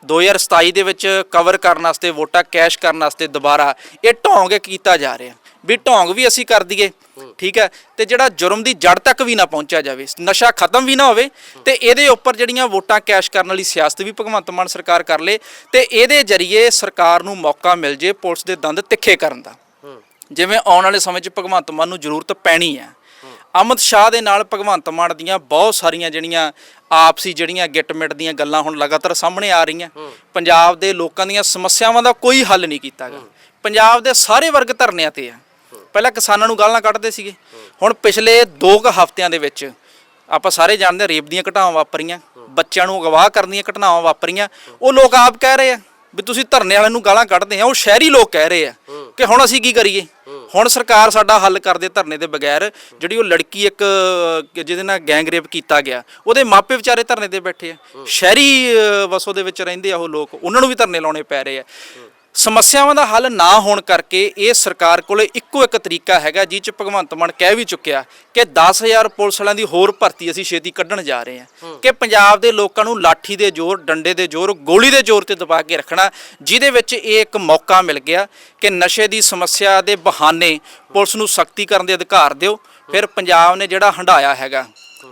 2027 ਦੇ ਵਿੱਚ ਕਵਰ ਕਰਨ ਵਾਸਤੇ ਵੋਟਾਂ ਕੈਸ਼ ਕਰਨ ਵਾਸਤੇ ਦੁਬਾਰਾ ਇਹ ਢੋਂਗ ਕੀਤਾ ਜਾ ਰਿਹਾ। ਵੀ ਢੋਂਗ ਵੀ ਅਸੀਂ ਕਰ ਦਈਏ ਠੀਕ ਹੈ? ਤੇ ਜਿਹੜਾ ਜੁਰਮ ਦੀ ਜੜ ਤੱਕ ਵੀ ਨਾ ਪਹੁੰਚਿਆ ਜਾਵੇ ਨਸ਼ਾ ਖਤਮ ਵੀ ਨਾ ਹੋਵੇ ਤੇ ਇਹਦੇ ਉੱਪਰ ਜਿਹੜੀਆਂ ਵੋਟਾਂ ਕੈਸ਼ ਕਰਨ ਵਾਲੀ ਸਿਆਸਤ ਵੀ ਭਗਵੰਤ ਮਾਨ ਸਰਕਾਰ ਕਰ ਲੇ ਤੇ ਇਹਦੇ ਜ਼ਰੀਏ ਸਰਕਾਰ ਨੂੰ ਮੌਕਾ ਮਿਲ ਜੇ ਪੁਲਿਸ ਦੇ ਦੰਦ ਤਿੱਖੇ ਕਰਨ ਦਾ। ਜਿਵੇਂ ਆਉਣ ਵਾਲੇ ਸਮੇਂ 'ਚ ਭਗਵੰਤ ਮਾਨ ਨੂੰ ਜ਼ਰੂਰਤ ਪੈਣੀ ਹੈ। ਅਮਿਤ ਸ਼ਾਹ ਦੇ ਨਾਲ ਭਗਵੰਤ ਮਾਨ ਦੀਆਂ ਬਹੁਤ ਸਾਰੀਆਂ ਜਿਹੜੀਆਂ ਆਪਸੀ ਜਿਹੜੀਆਂ ਗਿੱਟਮਿਟ ਦੀਆਂ ਗੱਲਾਂ ਹੁਣ ਲਗਾਤਾਰ ਸਾਹਮਣੇ ਆ ਰਹੀਆਂ। ਪੰਜਾਬ ਦੇ ਲੋਕਾਂ ਦੀਆਂ ਸਮੱਸਿਆਵਾਂ ਦਾ ਕੋਈ ਹੱਲ ਨਹੀਂ ਕੀਤਾ ਗਿਆ ਪੰਜਾਬ ਦੇ ਸਾਰੇ ਵਰਗ ਧਰਨਿਆਂ ਤੇ ਆ। ਪਹਿਲਾਂ ਕਿਸਾਨਾਂ ਨੂੰ ਗਾਲਾਂ ਕੱਢਦੇ ਸੀਗੇ। ਹੁਣ ਪਿਛਲੇ 2 ਕੁ ਹਫ਼ਤਿਆਂ ਦੇ ਵਿੱਚ ਆਪਾਂ ਸਾਰੇ ਜਾਣਦੇ ਰੇਪ ਦੀਆਂ ਘਟਨਾਵਾਂ ਵਾਪਰੀਆਂ। ਬੱਚਿਆਂ ਨੂੰ ਅਗਵਾ ਕਰਨ ਦੀਆਂ ਘਟਨਾਵਾਂ ਵਾਪਰੀਆਂ। ਉਹ ਲੋਕ ਆਪ ਕਹਿ ਰਹੇ ਆ ਵੀ ਤੁਸੀਂ ਧਰਨੇ ਵਾਲਿਆਂ ਨੂੰ ਗਾਲਾਂ ਕੱਢਦੇ ਆ। ਉਹ ਸ਼ਹਿਰੀ ਲੋਕ ਕਹਿ ਰਹੇ ਆ ਕਿ ਹੁਣ ਅਸੀਂ ਕੀ ਕਰੀਏ? ਹੁਣ ਸਰਕਾਰ ਸਾਡਾ ਹੱਲ ਕਰਦੇ ਧਰਨੇ ਦੇ ਬਗੈਰ ਜਿਹੜੀ ਉਹ ਲੜਕੀ ਇੱਕ ਜਿਹਦੇ ਨਾਲ ਗੈਂਗ ਰੇਪ ਕੀਤਾ ਗਿਆ ਉਹਦੇ ਮਾਪੇ ਵਿਚਾਰੇ ਧਰਨੇ ਤੇ ਬੈਠੇ ਆ। ਸ਼ਹਿਰੀ ਅਹ, ਵਸੋਂ ਦੇ ਵਿੱਚ ਰਹਿੰਦੇ ਆ ਉਹ ਲੋਕ ਉਹਨਾਂ ਨੂੰ ਵੀ ਧਰਨੇ ਲਾਉਣੇ ਪੈ ਰਹੇ ਆ। ਸਮੱਸਿਆਵਾਂ ਦਾ ਹੱਲ ਨਾ ਹੋਣ ਕਰਕੇ ਇਹ ਸਰਕਾਰ ਕੋਲੇ ਇੱਕੋ ਇੱਕ ਤਰੀਕਾ ਹੈਗਾ ਜਿਹ ਚ ਭਗਵੰਤ ਮਾਨ ਕਹਿ ਵੀ ਚੁੱਕਿਆ ਕਿ 10000 ਪੁਲਿਸ ਵਾਲਿਆਂ ਦੀ ਹੋਰ ਭਰਤੀ ਅਸੀਂ ਛੇਤੀ ਕੱਢਣ ਜਾ ਰਹੇ ਹਾਂ। ਕਿ ਪੰਜਾਬ ਦੇ ਲੋਕਾਂ ਨੂੰ ਲਾਠੀ ਦੇ ਜ਼ੋਰ ਡੰਡੇ ਦੇ ਜ਼ੋਰ ਗੋਲੀ ਦੇ ਜ਼ੋਰ ਤੇ ਦਬਾ ਕੇ ਰੱਖਣਾ ਜਿਹਦੇ ਵਿੱਚ ਇਹ ਇੱਕ ਮੌਕਾ ਮਿਲ ਗਿਆ ਕਿ ਨਸ਼ੇ ਦੀ ਸਮੱਸਿਆ ਦੇ ਬਹਾਨੇ ਪੁਲਿਸ ਨੂੰ ਸਖਤੀ ਕਰਨ ਦੇ ਅਧਿਕਾਰ ਦਿਓ। ਫਿਰ ਪੰਜਾਬ ਨੇ ਜਿਹੜਾ ਹੰਡਾਇਆ ਹੈਗਾ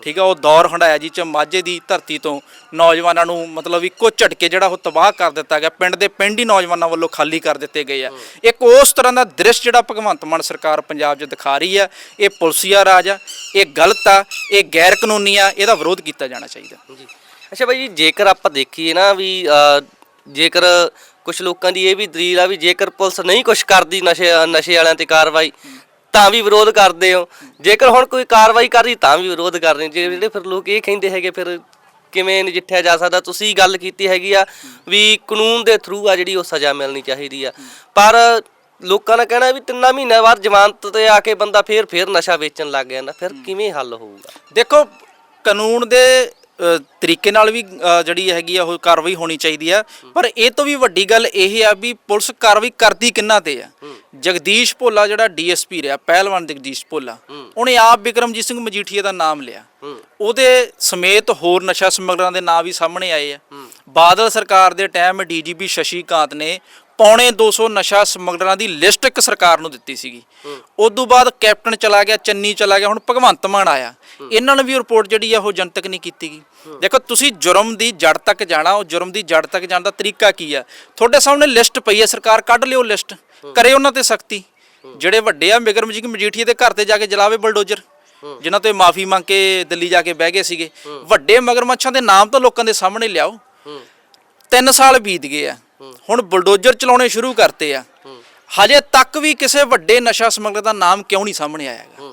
ਠੀਕ ਆ, ਉਹ ਦੌਰ ਹੰਡਾਇਆ ਜੀ ਚ ਮਾਝੇ ਦੀ ਧਰਤੀ ਤੋਂ। ਨੌਜਵਾਨਾਂ ਨੂੰ ਮਤਲਬ ਇੱਕੋ ਝਟਕੇ ਜਿਹੜਾ ਉਹ ਤਬਾਹ ਕਰ ਦਿੱਤਾ ਗਿਆ। ਪਿੰਡ ਦੇ ਪਿੰਡ ਹੀ ਨੌਜਵਾਨਾਂ ਵੱਲੋਂ ਖਾਲੀ ਕਰ ਦਿੱਤੇ ਗਏ ਆ। ਇੱਕ ਉਸ ਤਰ੍ਹਾਂ ਦਾ ਦ੍ਰਿਸ਼ ਜਿਹੜਾ ਭਗਵੰਤ ਮਾਨ ਸਰਕਾਰ ਪੰਜਾਬ 'ਚ ਦਿਖਾ ਰਹੀ ਆ, ਇਹ ਪੁਲਸੀਆ ਰਾਜ ਆ, ਇਹ ਗਲਤ ਆ, ਇਹ ਗੈਰ ਕਾਨੂੰਨੀ ਆ, ਇਹਦਾ ਵਿਰੋਧ ਕੀਤਾ ਜਾਣਾ ਚਾਹੀਦਾ। ਜੀ। ਅੱਛਾ ਬਾਈ ਜੀ, ਜੇਕਰ ਆਪਾਂ ਦੇਖੀਏ ਨਾ ਵੀ ਜੇਕਰ ਕੁਝ ਲੋਕਾਂ ਦੀ ਇਹ ਵੀ ਦਲੀਲ ਆ ਵੀ ਜੇਕਰ ਪੁਲਿਸ ਨਹੀਂ ਕੁਝ ਕਰਦੀ ਨਸ਼ੇ ਨਸ਼ੇ ਵਾਲਿਆਂ ਤੇ ਕਾਰਵਾਈ ਤਾਂ ਵੀ ਵਿਰੋਧ ਕਰਦੇ ਹੋ। ਜੇਕਰ ਹੁਣ ਕੋਈ ਕਾਰਵਾਈ ਕਰਦੀ ਤਾਂ ਵੀ ਵਿਰੋਧ ਕਰਦੇ ਜੇ ਜਿਹੜੇ ਫਿਰ ਲੋਕ ਇਹ ਕਹਿੰਦੇ ਹੈਗੇ ਫਿਰ ਕਿਵੇਂ ਨਜਿੱਠਿਆ ਜਾ ਸਕਦਾ? ਤੁਸੀਂ ਗੱਲ ਕੀਤੀ ਹੈਗੀ ਆ ਵੀ ਕਾਨੂੰਨ ਦੇ ਥਰੂ ਆ ਜਿਹੜੀ ਉਹ ਸਜ਼ਾ ਮਿਲਣੀ ਚਾਹੀਦੀ ਆ। ਪਰ ਲੋਕਾਂ ਦਾ ਕਹਿਣਾ ਵੀ ਤਿੰਨਾਂ ਮਹੀਨਿਆਂ ਬਾਅਦ ਜ਼ਮਾਨਤ ਤੇ ਆ ਕੇ ਬੰਦਾ ਫੇਰ ਫੇਰ ਨਸ਼ਾ ਵੇਚਣ ਲੱਗ ਜਾਂਦਾ। ਫਿਰ ਕਿਵੇਂ ਹੱਲ ਹੋਊਗਾ? ਦੇਖੋ ਕਾਨੂੰਨ ਦੇ ਤਰੀਕੇ ਨਾਲ ਵੀ ਜਿਹੜੀ ਹੈਗੀ ਆ ਉਹ ਕਾਰਵਾਈ ਹੋਣੀ ਚਾਹੀਦੀ ਆ। ਪਰ ਇਹ ਤੋਂ ਵੀ ਵੱਡੀ ਗੱਲ ਇਹ ਆ ਵੀ ਪੁਲਿਸ ਕਾਰਵਾਈ ਕਰਦੀ ਕਿੰਨਾ ਤੇ ਆ। ਜਗਦੀਸ਼ ਭੋਲਾ ਜਿਹੜਾ ਡੀਐਸਪੀ ਰਿਹਾ ਪਹਿਲਵਾਨ ਜਗਦੀਸ਼ ਭੋਲਾ ਉਹਨੇ ਆਪ ਬਿਕਰਮਜੀਤ ਸਿੰਘ ਮਜੀਠੀਆ ਦਾ ਨਾਮ ਲਿਆ। ਉਹਦੇ ਸਮੇਤ ਹੋਰ ਨਸ਼ਾ ਸਮਗਲਰਾਂ ਦੇ ਨਾਂ ਵੀ ਸਾਹਮਣੇ ਆਏ ਆ। ਬਾਦਲ ਸਰਕਾਰ ਦੇ ਟਾਈਮ ਡੀਜੀਪੀ ਸ਼ਸ਼ੀ ਕਾਂਤ ਨੇ ਪੌਣੇ 200 ਨਸ਼ਾ ਸਮਗਲਰਾਂ ਦੀ ਲਿਸਟ ਇੱਕ ਸਰਕਾਰ ਨੂੰ ਦਿੱਤੀ ਸੀਗੀ। ਉਸ ਤੋਂ ਬਾਅਦ ਕੈਪਟਨ ਚਲਾ ਗਿਆ ਚੰਨੀ ਚਲਾ ਗਿਆ ਹੁਣ ਭਗਵੰਤ ਮਾਨ ਆਇਆ। ਇਹਨਾਂ ਨੇ ਵੀ ਰਿਪੋਰਟ ਜਿਹੜੀ ਆ ਉਹ ਜਨਤਕ ਨਹੀਂ ਕੀਤੀ ਗਈ। ਦੇਖੋ ਤੁਸੀਂ ਜੁਰਮ ਦੀ ਜੜ ਤੱਕ ਜਾਣਾ ਉਹ ਜੁਰਮ ਦੀ ਜੜ ਤੱਕ ਜਾਣ ਦਾ ਤਰੀਕਾ ਕੀ ਆ? ਤੁਹਾਡੇ ਸਾਹਮਣੇ ਲਿਸਟ ਪਈ ਹੈ ਸਰਕਾਰ ਕੱਢ ਲਿਓ ਲਿਸਟ। ਕਰੇ ਉਹਨਾਂ ਤੇ ਸਖਤੀ। ਜਿਹੜੇ ਵੱਡੇ ਆ ਬਿਕਰਮ ਜੀ ਮਜੀਠੀਆ ਦੇ ਘਰ ਤੇ ਜਾ ਕੇ ਜਲਾਵੇ ਬਲਡੋਜ਼ਰ ਜਿਨ੍ਹਾਂ ਤੇ ਮਾਫੀ ਮੰਗ ਕੇ ਦਿੱਲੀ ਜਾ ਕੇ ਬਹਿ ਗਏ ਸੀਗੇ। ਵੱਡੇ ਮਗਰਮੱਛਾਂ ਦੇ ਨਾਮ ਤਾਂ ਲੋਕਾਂ ਦੇ ਸਾਹਮਣੇ ਲਿਆਓ। ਤਿੰਨ ਸਾਲ ਬੀਤ ਗਏ ਆ। ਹੁਣ ਬੁਲਡੋਜ਼ਰ ਚਲਾਉਣੇ ਸ਼ੁਰੂ ਕਰਤੇ ਆ। ਹਜੇ ਤੱਕ ਵੀ ਕਿਸੇ ਵੱਡੇ ਨਸ਼ਾ ਸਮਗਲਰ ਦਾ ਨਾਮ ਕਿਉਂ ਨਹੀਂ ਸਾਹਮਣੇ ਆਇਆ ਹੈਗਾ?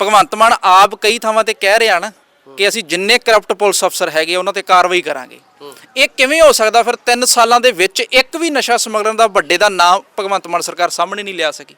ਭਗਵੰਤ ਮਾਨ ਆਪ ਕਈ ਥਾਵਾਂ ਤੇ ਕਹਿ ਰਿਹਾ ਨਾ ਕਿ ਅਸੀਂ ਜਿੰਨੇ ਕਰਪਟ ਪੁਲਿਸ ਅਫਸਰ ਹੈਗੇ ਉਹਨਾਂ ਤੇ ਕਾਰਵਾਈ ਕਰਾਂਗੇ। ਇਹ ਕਿਵੇਂ ਹੋ ਸਕਦਾ? ਫਿਰ 3 ਸਾਲਾਂ ਦੇ ਵਿੱਚ ਇੱਕ ਵੀ ਨਸ਼ਾ ਸਮਗਲਰ ਦਾ ਵੱਡੇ ਦਾ ਨਾਮ ਭਗਵੰਤ ਮਾਨ ਸਰਕਾਰ ਸਾਹਮਣੇ ਨਹੀਂ ਲਿਆ ਸਕੀ।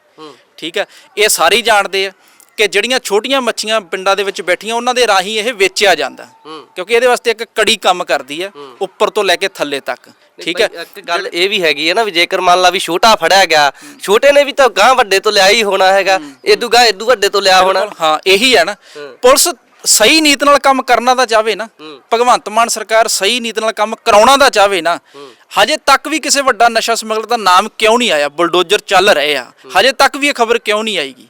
ਠੀਕ ਹੈ? ਇਹ ਸਾਰੇ ਹੀ ਜਾਣਦੇ ਆ ਕਿ ਜਿਹੜੀਆਂ ਛੋਟੀਆਂ ਮੱਛੀਆਂ ਪਿੰਡਾਂ ਦੇ ਵਿੱਚ ਬੈਠੀਆਂ ਉਹਨਾਂ ਦੇ ਰਾਹੀਂ ਇਹ ਵੇਚਿਆ ਜਾਂਦਾ। ਕਿਉਂਕਿ ਇਹਦੇ ਵਾਸਤੇ ਇੱਕ ਕੜੀ ਕੰਮ ਕਰਦੀ ਹੈ। ਉੱਪਰ ਤੋਂ ਲੈ ਕੇ ਥੱਲੇ ਤੱਕ। ਠੀਕ ਹੈ? ਗੱਲ ਇਹ ਵੀ ਹੈਗੀ ਹੈ ਨਾ ਵੀ ਜੇਕਰ ਮੰਨ ਲਾ ਵੀ ਛੋਟਾ ਫੜਿਆ ਗਿਆ ਛੋਟੇ ਨੇ ਵੀ ਤਾਂ ਗਾਂ ਵੱਡੇ ਤੋਂ ਲਿਆ ਹੀ ਹੋਣਾ ਹੈਗਾ। ਇਦੂ ਗਾਂ ਇਦੂ ਵੱਡੇ ਤੋਂ ਲਿਆ ਹੋਣਾ। ਹਾਂ ਇਹੀ ਹੈ ਨਾ। ਪੁਲਿਸ ਸਹੀ ਨੀਤ ਨਾਲ ਕੰਮ ਕਰਨਾ ਦਾ ਚਾਹਵੇ ਨਾ ਭਗਵੰਤ ਮਾਨ ਸਰਕਾਰ ਸਹੀ ਨੀਤ ਨਾਲ ਕੰਮ ਕਰਾਉਣਾ ਦਾ ਚਾਹਵੇ ਨਾ ਹਜੇ ਤੱਕ ਵੀ ਕਿਸੇ ਵੱਡਾ ਨਸ਼ਾ ਸਮਗਲਰ ਦਾ ਨਾਮ ਕਿਉਂ ਨਹੀਂ ਆਇਆ? ਬੁਲਡੋਜ਼ਰ ਚੱਲ ਰਹੇ ਆ। ਹਜੇ ਤੱਕ ਵੀ ਇਹ ਖਬਰ ਕਿਉਂ ਨਹੀਂ ਆਏਗੀ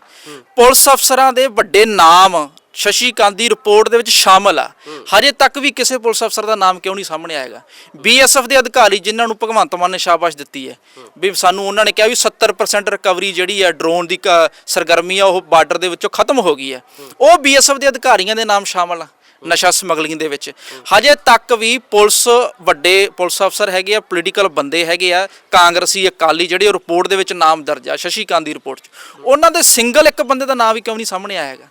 ਪੁਲਿਸ ਅਫਸਰਾਂ ਦੇ ਵੱਡੇ ਨਾਮ ਸ਼ਸ਼ੀ ਕਾਂਤ ਦੀ ਰਿਪੋਰਟ ਦੇ ਵਿੱਚ ਸ਼ਾਮਲ ਆ। ਹਜੇ ਤੱਕ ਵੀ ਕਿਸੇ ਪੁਲਿਸ ਅਫਸਰ ਦਾ ਨਾਮ ਕਿਉਂ ਨਹੀਂ ਸਾਹਮਣੇ ਆਏਗਾ? ਬੀਐਸਐਫ ਦੇ ਅਧਿਕਾਰੀ ਜਿਨ੍ਹਾਂ ਨੂੰ ਭਗਵੰਤ ਮਾਨ ਨੇ ਸ਼ਾਬਾਸ਼ ਦਿੱਤੀ ਹੈ, ਵੀ ਸਾਨੂੰ ਉਹਨਾਂ ਨੇ ਕਿਹਾ ਵੀ 70% ਰਿਕਵਰੀ ਜਿਹੜੀ ਹੈ ਡਰੋਨ ਦੀ ਕ- ਸਰਗਰਮੀ ਆ, ਉਹ ਬਾਰਡਰ ਦੇ ਵਿੱਚੋਂ ਖਤਮ ਹੋ ਗਈ ਹੈ। ਉਹ ਬੀਐਸਐਫ ਦੇ ਅਧਿਕਾਰੀਆਂ ਦੇ ਨਾਮ ਸ਼ਾਮਲ ਆ, ਨਸ਼ਾ ਸਮਗਲਿੰਗ ਦੇ ਵਿੱਚ। ਹਜੇ ਤੱਕ ਵੀ ਪੁਲਿਸ ਵੱਡੇ ਪੁਲਿਸ ਅਫਸਰ ਹੈਗੇ ਆ ਪੋਲੀਟੀਕਲ ਬੰਦੇ ਹੈਗੇ ਆ, ਕਾਂਗਰਸੀ, ਅਕਾਲੀ ਜਿਹੜੇ ਉਹ ਰਿਪੋਰਟ ਦੇ ਵਿੱਚ ਨਾਮ ਦਰਜ ਆ, ਸ਼ਸ਼ੀ ਕਾਂਤ ਦੀ ਰਿਪੋਰਟ 'ਚ। ਉਹਨਾਂ ਦੇ ਸਿੰਗਲ ਇੱਕ ਬੰਦੇ ਦਾ ਨਾਮ ਵੀ ਕਿਉਂ ਨਹੀਂ ਸਾਹਮਣੇ ਆਇਆ ਹੈਗਾ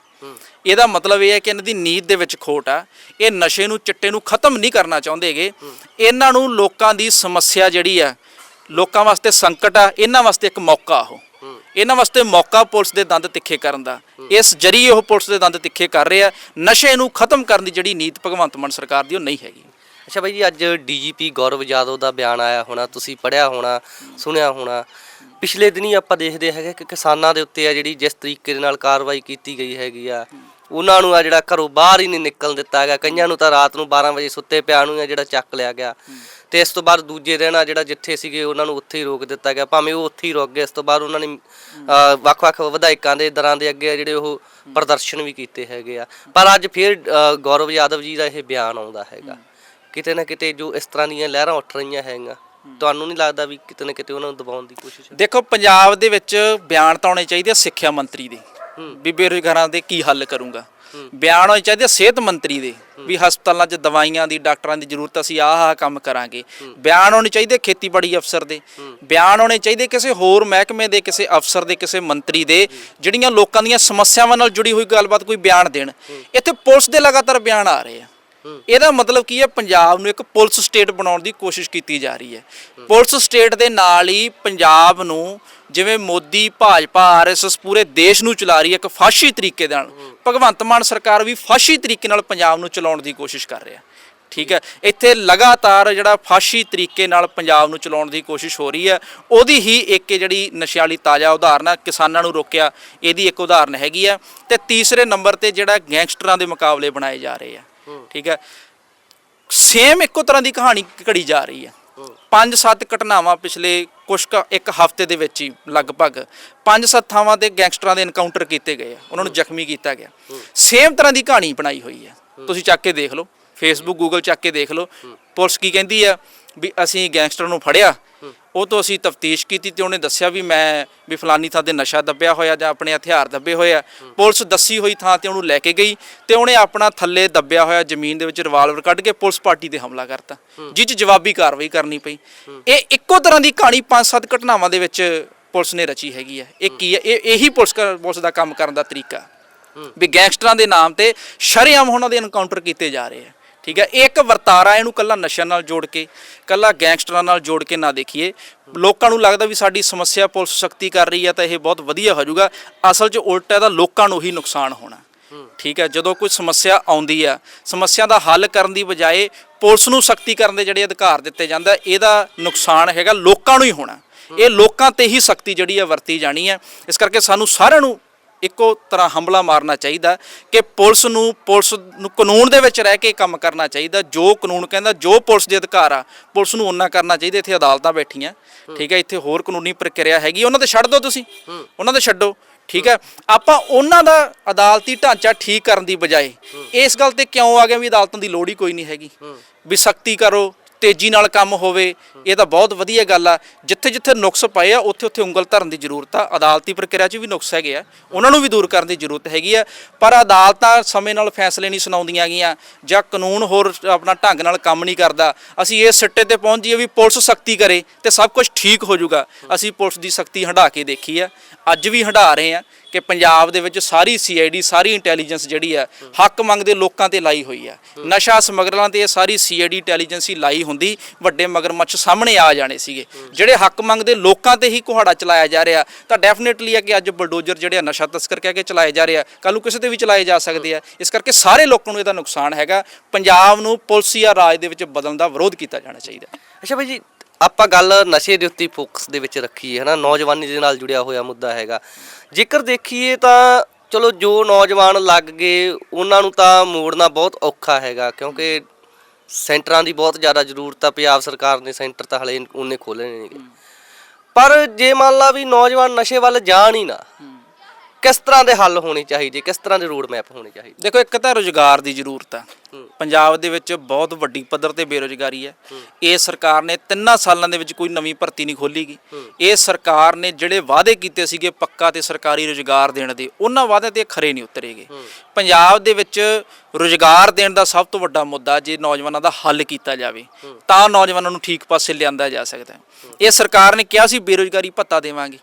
ਇਹਦਾ ਮਤਲਬ ਇਹ ਹੈ ਕਿ ਇਹਨਾਂ ਦੀ ਨੀਤ ਦੇ ਵਿੱਚ ਖੋਟ ਆ। ਇਹ ਨਸ਼ੇ ਨੂੰ, ਚਿੱਟੇ ਨੂੰ ਖਤਮ ਨਹੀਂ ਕਰਨਾ ਚਾਹੁੰਦੇਗੇ। ਇਹਨਾਂ ਨੂੰ ਲੋਕਾਂ ਦੀ ਸਮੱਸਿਆ ਜਿਹੜੀ ਆ, ਲੋਕਾਂ ਵਾਸਤੇ ਸੰਕਟ ਆ, ਇਹਨਾਂ ਵਾਸਤੇ ਇੱਕ ਮੌਕਾ ਉਹ। ਇਹਨਾਂ ਵਾਸਤੇ ਮੌਕਾ ਪੁਲਿਸ ਦੇ ਦੰਦ ਤਿੱਖੇ ਕਰਨ ਦਾ। ਇਸ ਜਰੀਏ ਉਹ ਪੁਲਿਸ ਦੇ ਦੰਦ ਤਿੱਖੇ ਕਰ ਰਹੇ ਆ। ਨਸ਼ੇ ਨੂੰ ਖਤਮ ਕਰਨ ਦੀ ਜਿਹੜੀ ਨੀਤ ਭਗਵੰਤ ਮਾਨ ਸਰਕਾਰ ਦੀ ਉਹ ਨਹੀਂ ਹੈਗੀ। ਅੱਛਾ ਬਾਈ ਜੀ, ਅੱਜ ਡੀਜੀਪੀ ਗੌਰਵ ਯਾਦਵ ਦਾ ਬਿਆਨ ਆਇਆ ਹੋਣਾ, ਤੁਸੀਂ ਪੜਿਆ ਹੋਣਾ, ਸੁਣਿਆ ਹੋਣਾ। ਪਿਛਲੇ ਦਿਨੀ ਆਪਾਂ ਦੇਖਦੇ ਹੈਗੇ ਕਿ ਕਿਸਾਨਾਂ ਦੇ ਉੱਤੇ ਆ ਜਿਹੜੀ ਜਿਸ ਤਰੀਕੇ ਦੇ ਨਾਲ ਕਾਰਵਾਈ ਕੀਤੀ ਗਈ ਹੈਗੀ ਆ, ਉਹਨਾਂ ਨੂੰ ਆ ਜਿਹੜਾ ਘਰੋਂ ਬਾਹਰ ਹੀ ਨਹੀਂ ਨਿਕਲਣ ਦਿੱਤਾ ਹੈਗਾ। ਕਈਆਂ ਨੂੰ ਤਾਂ ਰਾਤ ਨੂੰ 12 ਵਜੇ ਸੁੱਤੇ ਪਿਆ ਨੂੰ ਆ ਜਿਹੜਾ ਚੱਕ ਲਿਆ ਗਿਆ। ਤੇ ਇਸ ਤੋਂ ਬਾਅਦ ਦੂਜੇ ਦਿਨ ਆ ਜਿਹੜਾ ਜਿੱਥੇ ਸੀਗੇ ਉਹਨਾਂ ਨੂੰ ਉੱਥੇ ਹੀ ਰੋਕ ਦਿੱਤਾ ਗਿਆ। ਭਾਵੇਂ ਉਹ ਉੱਥੇ ਹੀ ਰੁਕ ਗਏ, ਇਸ ਤੋਂ ਬਾਅਦ ਉਹਨਾਂ ਨੇ ਵੱਖ-ਵੱਖ ਵਿਧਾਇਕਾਂ ਦੇ ਦਰਾਂ ਦੇ ਅੱਗੇ ਆ ਜਿਹੜੇ ਉਹ ਪ੍ਰਦਰਸ਼ਨ ਵੀ ਕੀਤੇ ਹੈਗੇ ਆ। ਪਰ ਅੱਜ ਫਿਰ ਗੌਰਵ ਯਾਦਵ ਜੀ ਦਾ ਇਹ ਬਿਆਨ ਆਉਂਦਾ ਹੈਗਾ। ਕਿਤੇ ਨਾ ਕਿਤੇ ਜੋ ਇਸ ਤਰ੍ਹਾਂ ਦੀਆਂ ਲਹਿਰਾਂ ਉੱਠ ਰਹੀਆਂ ਹੈਗੀਆਂ। ਤੁਹਾਨੂੰ ਨਹੀਂ ਲੱਗਦਾ ਵੀ ਕਿਤੇ ਨਾ ਕਿਤੇ ਉਹਨਾਂ ਨੂੰ ਦਬਾਉਣ ਦੀ ਕੋਸ਼ਿਸ਼ ਹੈ? ਦੇਖੋ ਪੰਜਾਬ ਦੇ ਵਿੱਚ ਬਿਆਨ ਤਾਂ ਆਉਣੇ ਚਾਹੀਦੇ ਆ ਸਿੱਖਿਆ ਮੰਤਰੀ ਦੇ। ਵੀ ਬੇਰੁਜ਼ਗਾਰਾਂ ਦੇ ਕੀ ਹੱਲ ਕਰੂੰਗਾ। ਬਿਆਨ ਹੋਣੇ ਚਾਹੀਦੇ ਸਿਹਤ ਮੰਤਰੀ ਦੇ ਵੀ ਹਸਪਤਾਲਾਂ 'ਚ ਦਵਾਈਆਂ ਦੀ ਡਾਕਟਰਾਂ ਦੀ ਜ਼ਰੂਰਤ ਅਸੀਂ ਆਹ ਆਹ ਕੰਮ ਕਰਾਂਗੇ। ਬਿਆਨ ਹੋਣੇ ਚਾਹੀਦੇ ਖੇਤੀਬਾੜੀ ਅਫਸਰ ਦੇ। ਬਿਆਨ ਹੋਣੇ ਚਾਹੀਦੇ ਕਿਸੇ ਹੋਰ ਮਹਿਕਮੇ ਦੇ ਕਿਸੇ ਅਫਸਰ ਦੇ ਕਿਸੇ ਮੰਤਰੀ ਦੇ ਜਿਹੜੀਆਂ ਲੋਕਾਂ ਦੀਆਂ ਸਮੱਸਿਆਵਾਂ ਨਾਲ ਜੁੜੀ ਹੋਈ ਗੱਲਬਾਤ ਕੋਈ ਬਿਆਨ ਦੇਣ। ਇੱਥੇ ਪੁਲਿਸ ਦੇ ਲਗਾਤਾਰ ਬਿਆਨ ਆ ਰਹੇ ਆ। ਇਹਦਾ ਮਤਲਬ ਕੀ ਹੈ, ਪੰਜਾਬ ਨੂੰ ਇੱਕ ਪੁਲਿਸ ਸਟੇਟ ਬਣਾਉਣ ਦੀ ਕੋਸ਼ਿਸ਼ ਕੀਤੀ ਜਾ ਰਹੀ ਹੈ। ਪੁਲਿਸ ਸਟੇਟ ਦੇ ਨਾਲ ਹੀ ਪੰਜਾਬ ਨੂੰ ਜਿਵੇਂ ਮੋਦੀ, ਭਾਜਪਾ ਆਰਐਸਐਸ ਪੂਰੇ ਦੇਸ਼ ਨੂੰ ਚਲਾ ਰਹੀ ਹੈ ਇੱਕ ਫਾਸ਼ੀ ਤਰੀਕੇ ਦੇ ਨਾਲ। ਭਗਵੰਤ ਮਾਨ ਸਰਕਾਰ ਵੀ ਫਾਸ਼ੀ ਤਰੀਕੇ ਨਾਲ ਪੰਜਾਬ ਨੂੰ ਚਲਾਉਣ ਦੀ ਕੋਸ਼ਿਸ਼ ਕਰ ਰਿਹਾ। ਠੀਕ ਹੈ, ਇੱਥੇ ਲਗਾਤਾਰ ਜਿਹੜਾ ਫਾਸ਼ੀ ਤਰੀਕੇ ਨਾਲ ਪੰਜਾਬ ਨੂੰ ਚਲਾਉਣ ਦੀ ਕੋਸ਼ਿਸ਼ ਹੋ ਰਹੀ ਹੈ, ਉਹਦੀ ਹੀ ਇੱਕ ਜਿਹੜੀ ਨਸ਼ੇ ਵਾਲੀ ਤਾਜ਼ਾ ਉਦਾਹਰਨ ਹੈ ਕਿਸਾਨਾਂ ਨੂੰ ਰੋਕਿਆ, ਇਹਦੀ ਇੱਕ ਉਦਾਹਰਨ ਹੈਗੀ ਆ। ਤੇ ਤੀਸਰੇ ਨੰਬਰ ਤੇ ਜਿਹੜਾ ਗੈਂਗਸਟਰਾਂ ਦੇ ਮੁਕਾਬਲੇ ਬਣਾਏ ਜਾ ਰਹੇ ਆ। ਠੀਕ ਹੈ? ਸੇਮ ਇੱਕੋ ਤਰ੍ਹਾਂ ਦੀ ਕਹਾਣੀ ਘੜੀ ਜਾ ਰਹੀ ਹੈ। ਪੰਜ ਸੱਤ ਘਟਨਾਵਾਂ ਪਿਛਲੇ ਕੁਛ ਇੱਕ ਹਫ਼ਤੇ ਦੇ ਵਿੱਚ ਹੀ ਲਗਭਗ ਪੰਜ ਸੱਤ ਥਾਵਾਂ ਤੇ ਗੈਂਗਸਟਰਾਂ ਦੇ ਐਨਕਾਊਂਟਰ ਕੀਤੇ ਗਏ ਆ। ਉਹਨਾਂ ਨੂੰ ਜ਼ਖਮੀ ਕੀਤਾ ਗਿਆ। ਸੇਮ ਤਰ੍ਹਾਂ ਦੀ ਕਹਾਣੀ ਬਣਾਈ ਹੋਈ ਹੈ। ਤੁਸੀਂ ਚੱਕ ਕੇ ਦੇਖ ਲਓ। ਫੇਸਬੁੱਕ ਗੂਗਲ ਚੱਕ ਕੇ ਦੇਖ ਲਓ। ਪੁਲਿਸ ਕੀ ਕਹਿੰਦੀ ਆ ਵੀ ਅਸੀਂ ਗੈਂਗਸਟਰ ਨੂੰ ਫੜਿਆ। ਉਹ ਤੋਂ ਅਸੀਂ ਤਫਤੀਸ਼ ਕੀਤੀ ਤੇ ਉਹਨੇ ਦੱਸਿਆ ਵੀ ਮੈਂ, ਵੀ ਫਲਾਨੀ ਥਾਂ ਤੇ ਨਸ਼ਾ ਦੱਬਿਆ ਹੋਇਆ ਜਾਂ ਆਪਣੇ ਹਥਿਆਰ ਦੱਬੇ ਹੋਏ ਆ। ਪੁਲਿਸ ਦੱਸੀ ਹੋਈ ਥਾਂ ਤੇ ਉਹਨੂੰ ਲੈ ਕੇ ਗਈ ਤੇ ਉਹਨੇ ਆਪਣਾ ਥੱਲੇ ਦੱਬਿਆ ਹੋਇਆ ਜ਼ਮੀਨ ਦੇ ਵਿੱਚ ਰਿਵਾਲਵਰ ਕੱਢ ਕੇ ਪੁਲਿਸ ਪਾਰਟੀ ਤੇ ਹਮਲਾ ਕਰਤਾ, ਜਿਹ 'ਚ ਜਵਾਬੀ ਕਾਰਵਾਈ ਕਰਨੀ ਪਈ। ਇਹ ਇੱਕੋ ਤਰ੍ਹਾਂ ਦੀ ਕਹਾਣੀ ਪੰਜ ਸੱਤ ਘਟਨਾਵਾਂ ਦੇ ਵਿੱਚ ਪੁਲਿਸ ਨੇ ਰਚੀ ਹੈਗੀ ਹੈ ਇਹ ਕੀ ਹੈ ਇਹ, ਇਹੀ ਪੁਲਿਸ ਕਰ- ਪੁਲਿਸ ਦਾ ਕੰਮ ਕਰਨ ਦਾ ਤਰੀਕਾ। ਵੀ ਗੈਂਗਸਟਰਾਂ ਦੇ ਨਾਮ ਤੇ ਸ਼ਰੇਆਮ ਉਹਨਾਂ ਦੇ ਐਨਕਾਊਂਟਰ ਕੀਤੇ ਜਾ ਰਹੇ ਆ। ਠੀਕ ਹੈ ਇਹ ਇੱਕ ਵਰਤਾਰਾ ਇਹਨੂੰ ਕੱਲਾ ਨਸ਼ਿਆਂ ਨਾਲ ਜੋੜ ਕੇ ਕੱਲਾ ਗੈਂਗਸਟਰਾਂ ਨਾਲ ਜੋੜ ਕੇ ਨਾ ਦੇਖੀਏ। ਲੋਕਾਂ ਨੂੰ ਲੱਗਦਾ ਵੀ ਸਾਡੀ ਸਮੱਸਿਆ ਪੁਲਿਸ ਸਖਤੀ ਕਰ ਰਹੀ ਹੈ ਤਾਂ ਇਹ ਬਹੁਤ ਵਧੀਆ ਹੋ ਜਾਊਗਾ। ਅਸਲ 'ਚ ਉਲਟਾ ਇਹਦਾ ਲੋਕਾਂ ਨੂੰ ਹੀ ਨੁਕਸਾਨ ਹੋਣਾ। ਠੀਕ ਹੈ ਜਦੋਂ ਕੋਈ ਸਮੱਸਿਆ ਆਉਂਦੀ ਆ ਸਮੱਸਿਆ ਦਾ ਹੱਲ ਕਰਨ ਦੀ ਬਜਾਏ ਪੁਲਿਸ ਨੂੰ ਸਖਤੀ ਕਰਨ ਦੇ ਜਿਹੜੇ ਅਧਿਕਾਰ ਦਿੱਤੇ ਜਾਂਦਾ ਇਹਦਾ ਨੁਕਸਾਨ ਹੈਗਾ ਲੋਕਾਂ ਨੂੰ ਹੀ ਹੋਣਾ। ਇਹ ਲੋਕਾਂ ਤੇ ਹੀ ਸਖਤੀ ਜਿਹੜੀ ਆ ਵਰਤੀ ਜਾਣੀ ਹੈ ਇਸ ਕਰਕੇ ਸਾਨੂੰ ਸਾਰਿਆਂ ਨੂੰ ਇੱਕੋ ਤਰ੍ਹਾਂ ਹਮਲਾ ਮਾਰਨਾ ਚਾਹੀਦਾ, ਕਿ ਪੁਲਿਸ ਨੂੰ ਪੁਲਿਸ ਨੂੰ ਕਾਨੂੰਨ ਦੇ ਵਿੱਚ ਰਹਿ ਕੇ ਕੰਮ ਕਰਨਾ ਚਾਹੀਦਾ, ਜੋ ਕਾਨੂੰਨ ਕਹਿੰਦਾ, ਜੋ ਪੁਲਿਸ ਦੇ ਅਧਿਕਾਰ ਆ, ਪੁਲਿਸ ਨੂੰ ਉਹਨਾਂ ਕਰਨਾ ਚਾਹੀਦਾ, ਇੱਥੇ ਅਦਾਲਤਾਂ ਬੈਠੀਆਂ। ਠੀਕ ਹੈ, ਇੱਥੇ ਹੋਰ ਕਾਨੂੰਨੀ ਪ੍ਰਕਿਰਿਆ ਹੈਗੀ, ਉਹਨਾਂ ਤੇ ਛੱਡ ਦਿਓ ਤੁਸੀਂ। ਉਹਨਾਂ ਤੇ ਛੱਡੋ, ਠੀਕ ਹੈ। ਆਪਾਂ ਉਹਨਾਂ ਦਾ ਅਦਾਲਤੀ ਢਾਂਚਾ ਠੀਕ ਕਰਨ ਦੀ ਬਜਾਏ, ਇਸ ਗੱਲ ਤੇ ਕਿਉਂ ਆ ਗਏ ਵੀ ਅਦਾਲਤਾਂ ਦੀ ਲੋੜ ਹੀ ਕੋਈ ਨਹੀਂ ਹੈਗੀ? ਵੀ ਸਖਤੀ ਕਰੋ ਤੇਜ਼ੀ ਨਾਲ ਕੰਮ ਹੋਵੇ, ਇਹ ਤਾਂ ਬਹੁਤ ਵਧੀਆ ਗੱਲ ਆ। ਜਿੱਥੇ ਜਿੱਥੇ ਨੁਕਸ ਪਏ ਆ, ਉੱਥੇ ਉੱਥੇ ਉਂਗਲ ਧਰਨ ਦੀ ਜ਼ਰੂਰਤ ਆ। ਅਦਾਲਤੀ ਪ੍ਰਕਿਰਿਆ 'ਚ ਵੀ ਨੁਕਸ ਹੈਗੇ ਆ। ਉਹਨਾਂ ਨੂੰ ਵੀ ਦੂਰ ਕਰਨ ਦੀ ਜ਼ਰੂਰਤ ਹੈਗੀ ਆ। ਪਰ ਅਦਾਲਤਾਂ ਸਮੇਂ ਨਾਲ ਫੈਸਲੇ ਨਹੀਂ ਸੁਣਾਉਂਦੀਆਂ ਗੀਆਂ ਜਾਂ ਕਾਨੂੰਨ ਹੋਰ ਆਪਣਾ ਢੰਗ ਨਾਲ ਕੰਮ ਨਹੀਂ ਕਰਦਾ। ਅਸੀਂ ਇਸ ਸਿੱਟੇ ਤੇ ਪਹੁੰਚ ਜਾਈਏ ਵੀ ਪੁਲਿਸ ਸਖਤੀ ਕਰੇ ਤੇ ਸਭ ਕੁਝ ਠੀਕ ਹੋ ਜਾਊਗਾ। ਅਸੀਂ ਪੁਲਿਸ ਦੀ ਸਖਤੀ ਹੰਢਾ ਕੇ ਦੇਖੀ ਆ। ਅੱਜ ਵੀ ਹੰਢਾ ਰਹੇ ਆ ਕਿ ਪੰਜਾਬ ਦੇ ਵਿੱਚ ਸਾਰੀ ਸੀਆਈਡੀ ਸਾਰੀ ਇੰਟੈਲੀਜੈਂਸ ਜਿਹੜੀ ਆ, ਹੱਕ ਮੰਗਦੇ ਲੋਕਾਂ ਤੇ ਲਾਈ ਹੋਈ ਆ। ਨਸ਼ਾ ਸਮਗਲਰਾਂ ਤੇ ਇਹ ਸਾਰੀ ਸੀਆਈਡੀ ਇੰਟੈਲੀਜੈਂਸ ਹੀ ਲਾਈ ਹੁੰਦੀ, ਵੱਡੇ ਮਗਰਮੱਛ ਸਾਹਮਣੇ ਆ ਜਾਣੇ ਸੀਗੇ। ਜਿਹੜੇ ਹੱਕ ਮੰਗਦੇ ਲੋਕਾਂ ਤੇ ਹੀ ਕੁਹਾੜਾ ਚਲਾਇਆ ਜਾ ਰਿਹਾ, ਤਾਂ ਡੈਫੀਨਿਟਲੀ ਆ ਕਿ ਅੱਜ ਬਲਡੋਜ਼ਰ ਜਿਹੜੇ ਆ ਨਸ਼ਾ ਤਸਕਰ ਕਹਿ ਕੇ ਚਲਾਏ ਜਾ ਰਿਹਾ ਆ ਕੱਲ ਨੂੰ ਕਿਸੇ ਤੇ ਵੀ ਚਲਾਏ ਜਾ ਸਕਦੇ ਆ। ਇਸ ਕਰਕੇ ਸਾਰੇ ਲੋਕਾਂ ਨੂੰ ਇਹਦਾ ਨੁਕਸਾਨ ਹੈਗਾ। ਪੰਜਾਬ ਨੂੰ ਪੁਲਿਸ ਜਾਂ ਰਾਜ ਦੇ ਵਿੱਚ ਬਦਲਣ ਦਾ ਵਿਰੋਧ ਕੀਤਾ ਜਾਣਾ ਚਾਹੀਦਾ। ਅੱਛਾ ਭਾਈ ਜੀ ਆਪਾਂ ਗੱਲ ਨਸ਼ੇ ਦੇ ਉੱਤੇ ਫੋਕਸ ਦੇ ਵਿੱਚ ਰੱਖੀਏ ਹਨਾ? ਨੌਜਵਾਨੀ ਦੇ ਨਾਲ ਜੁੜਿਆ ਹੋਇਆ ਮੁੱਦਾ ਹੈਗਾ। ਜੇਕਰ ਦੇਖੀਏ ਤਾਂ ਚਲੋ ਜੋ ਨੌਜਵਾਨ ਲੱਗ ਗਏ ਉਹਨਾਂ ਨੂੰ ਤਾਂ ਮੋੜਨਾ ਬਹੁਤ ਔਖਾ ਹੈਗਾ ਕਿਉਂਕਿ ਸੈਂਟਰਾਂ ਦੀ ਬਹੁਤ ਜ਼ਿਆਦਾ ਜ਼ਰੂਰਤ ਆ ਪੰਜਾਬ ਸਰਕਾਰ ਨੇ ਸੈਂਟਰ ਤਾਂ ਹਲੇ ਉਹਨੇ ਖੋਲ੍ਹੇ ਨੇਗੇ ਪਰ ਜੇ ਮੰਨ ਲਾ ਵੀ ਨੌਜਵਾਨ ਨਸ਼ੇ ਵੱਲ ਜਾਣ ਹੀ ਨਾ ਕਿਸ ਤਰ੍ਹਾਂ ਦੇ ਹੱਲ ਹੋਣੇ ਚਾਹੀਦੇ ਕਿਸ ਤਰ੍ਹਾਂ ਦੇ ਰੋਡ ਮੈਪ ਹੋਣੇ ਚਾਹੀਦੇ? ਦੇਖੋ ਇੱਕ ਤਾਂ ਰੁਜ਼ਗਾਰ ਦੀ ਜ਼ਰੂਰਤ ਆ। ਪੰਜਾਬ ਦੇ ਵਿੱਚ ਬਹੁਤ ਵੱਡੀ ਪੱਧਰ ਤੇ ਬੇਰੁਜ਼ਗਾਰੀ ਹੈ। ਇਹ ਸਰਕਾਰ ਨੇ ਤਿੰਨਾਂ ਸਾਲਾਂ ਦੇ ਵਿੱਚ ਕੋਈ ਨਵੀਂ ਭਰਤੀ ਨਹੀਂ ਖੋਲੀਗੀ ਇਹ ਸਰਕਾਰ ਨੇ ਜਿਹੜੇ ਵਾਅਦੇ ਕੀਤੇ ਸੀਗੇ ਪੱਕਾ ਤੇ ਸਰਕਾਰੀ ਰੁਜ਼ਗਾਰ ਦੇਣ ਦੇ ਉਹਨਾਂ ਵਾਅਦਿਆਂ ਤੇ ਖਰੇ ਨਹੀਂ ਉਤਰੇਗੇ। ਪੰਜਾਬ ਦੇ ਵਿੱਚ ਰੁਜ਼ਗਾਰ ਦੇਣ ਦਾ ਸਭ ਤੋਂ ਵੱਡਾ ਮੁੱਦਾ ਜੇ ਨੌਜਵਾਨਾਂ ਦਾ ਹੱਲ ਕੀਤਾ ਜਾਵੇ ਤਾਂ ਨੌਜਵਾਨਾਂ ਨੂੰ ਠੀਕ ਪਾਸੇ ਲਿਆਂਦਾ ਜਾ ਸਕਦਾ ਹੈ। ਇਹ ਸਰਕਾਰ ਨੇ ਕਿਹਾ ਸੀ ਬੇਰੁਜ਼ਗਾਰੀ ਭੱਤਾ ਦੇਵਾਂਗੇ।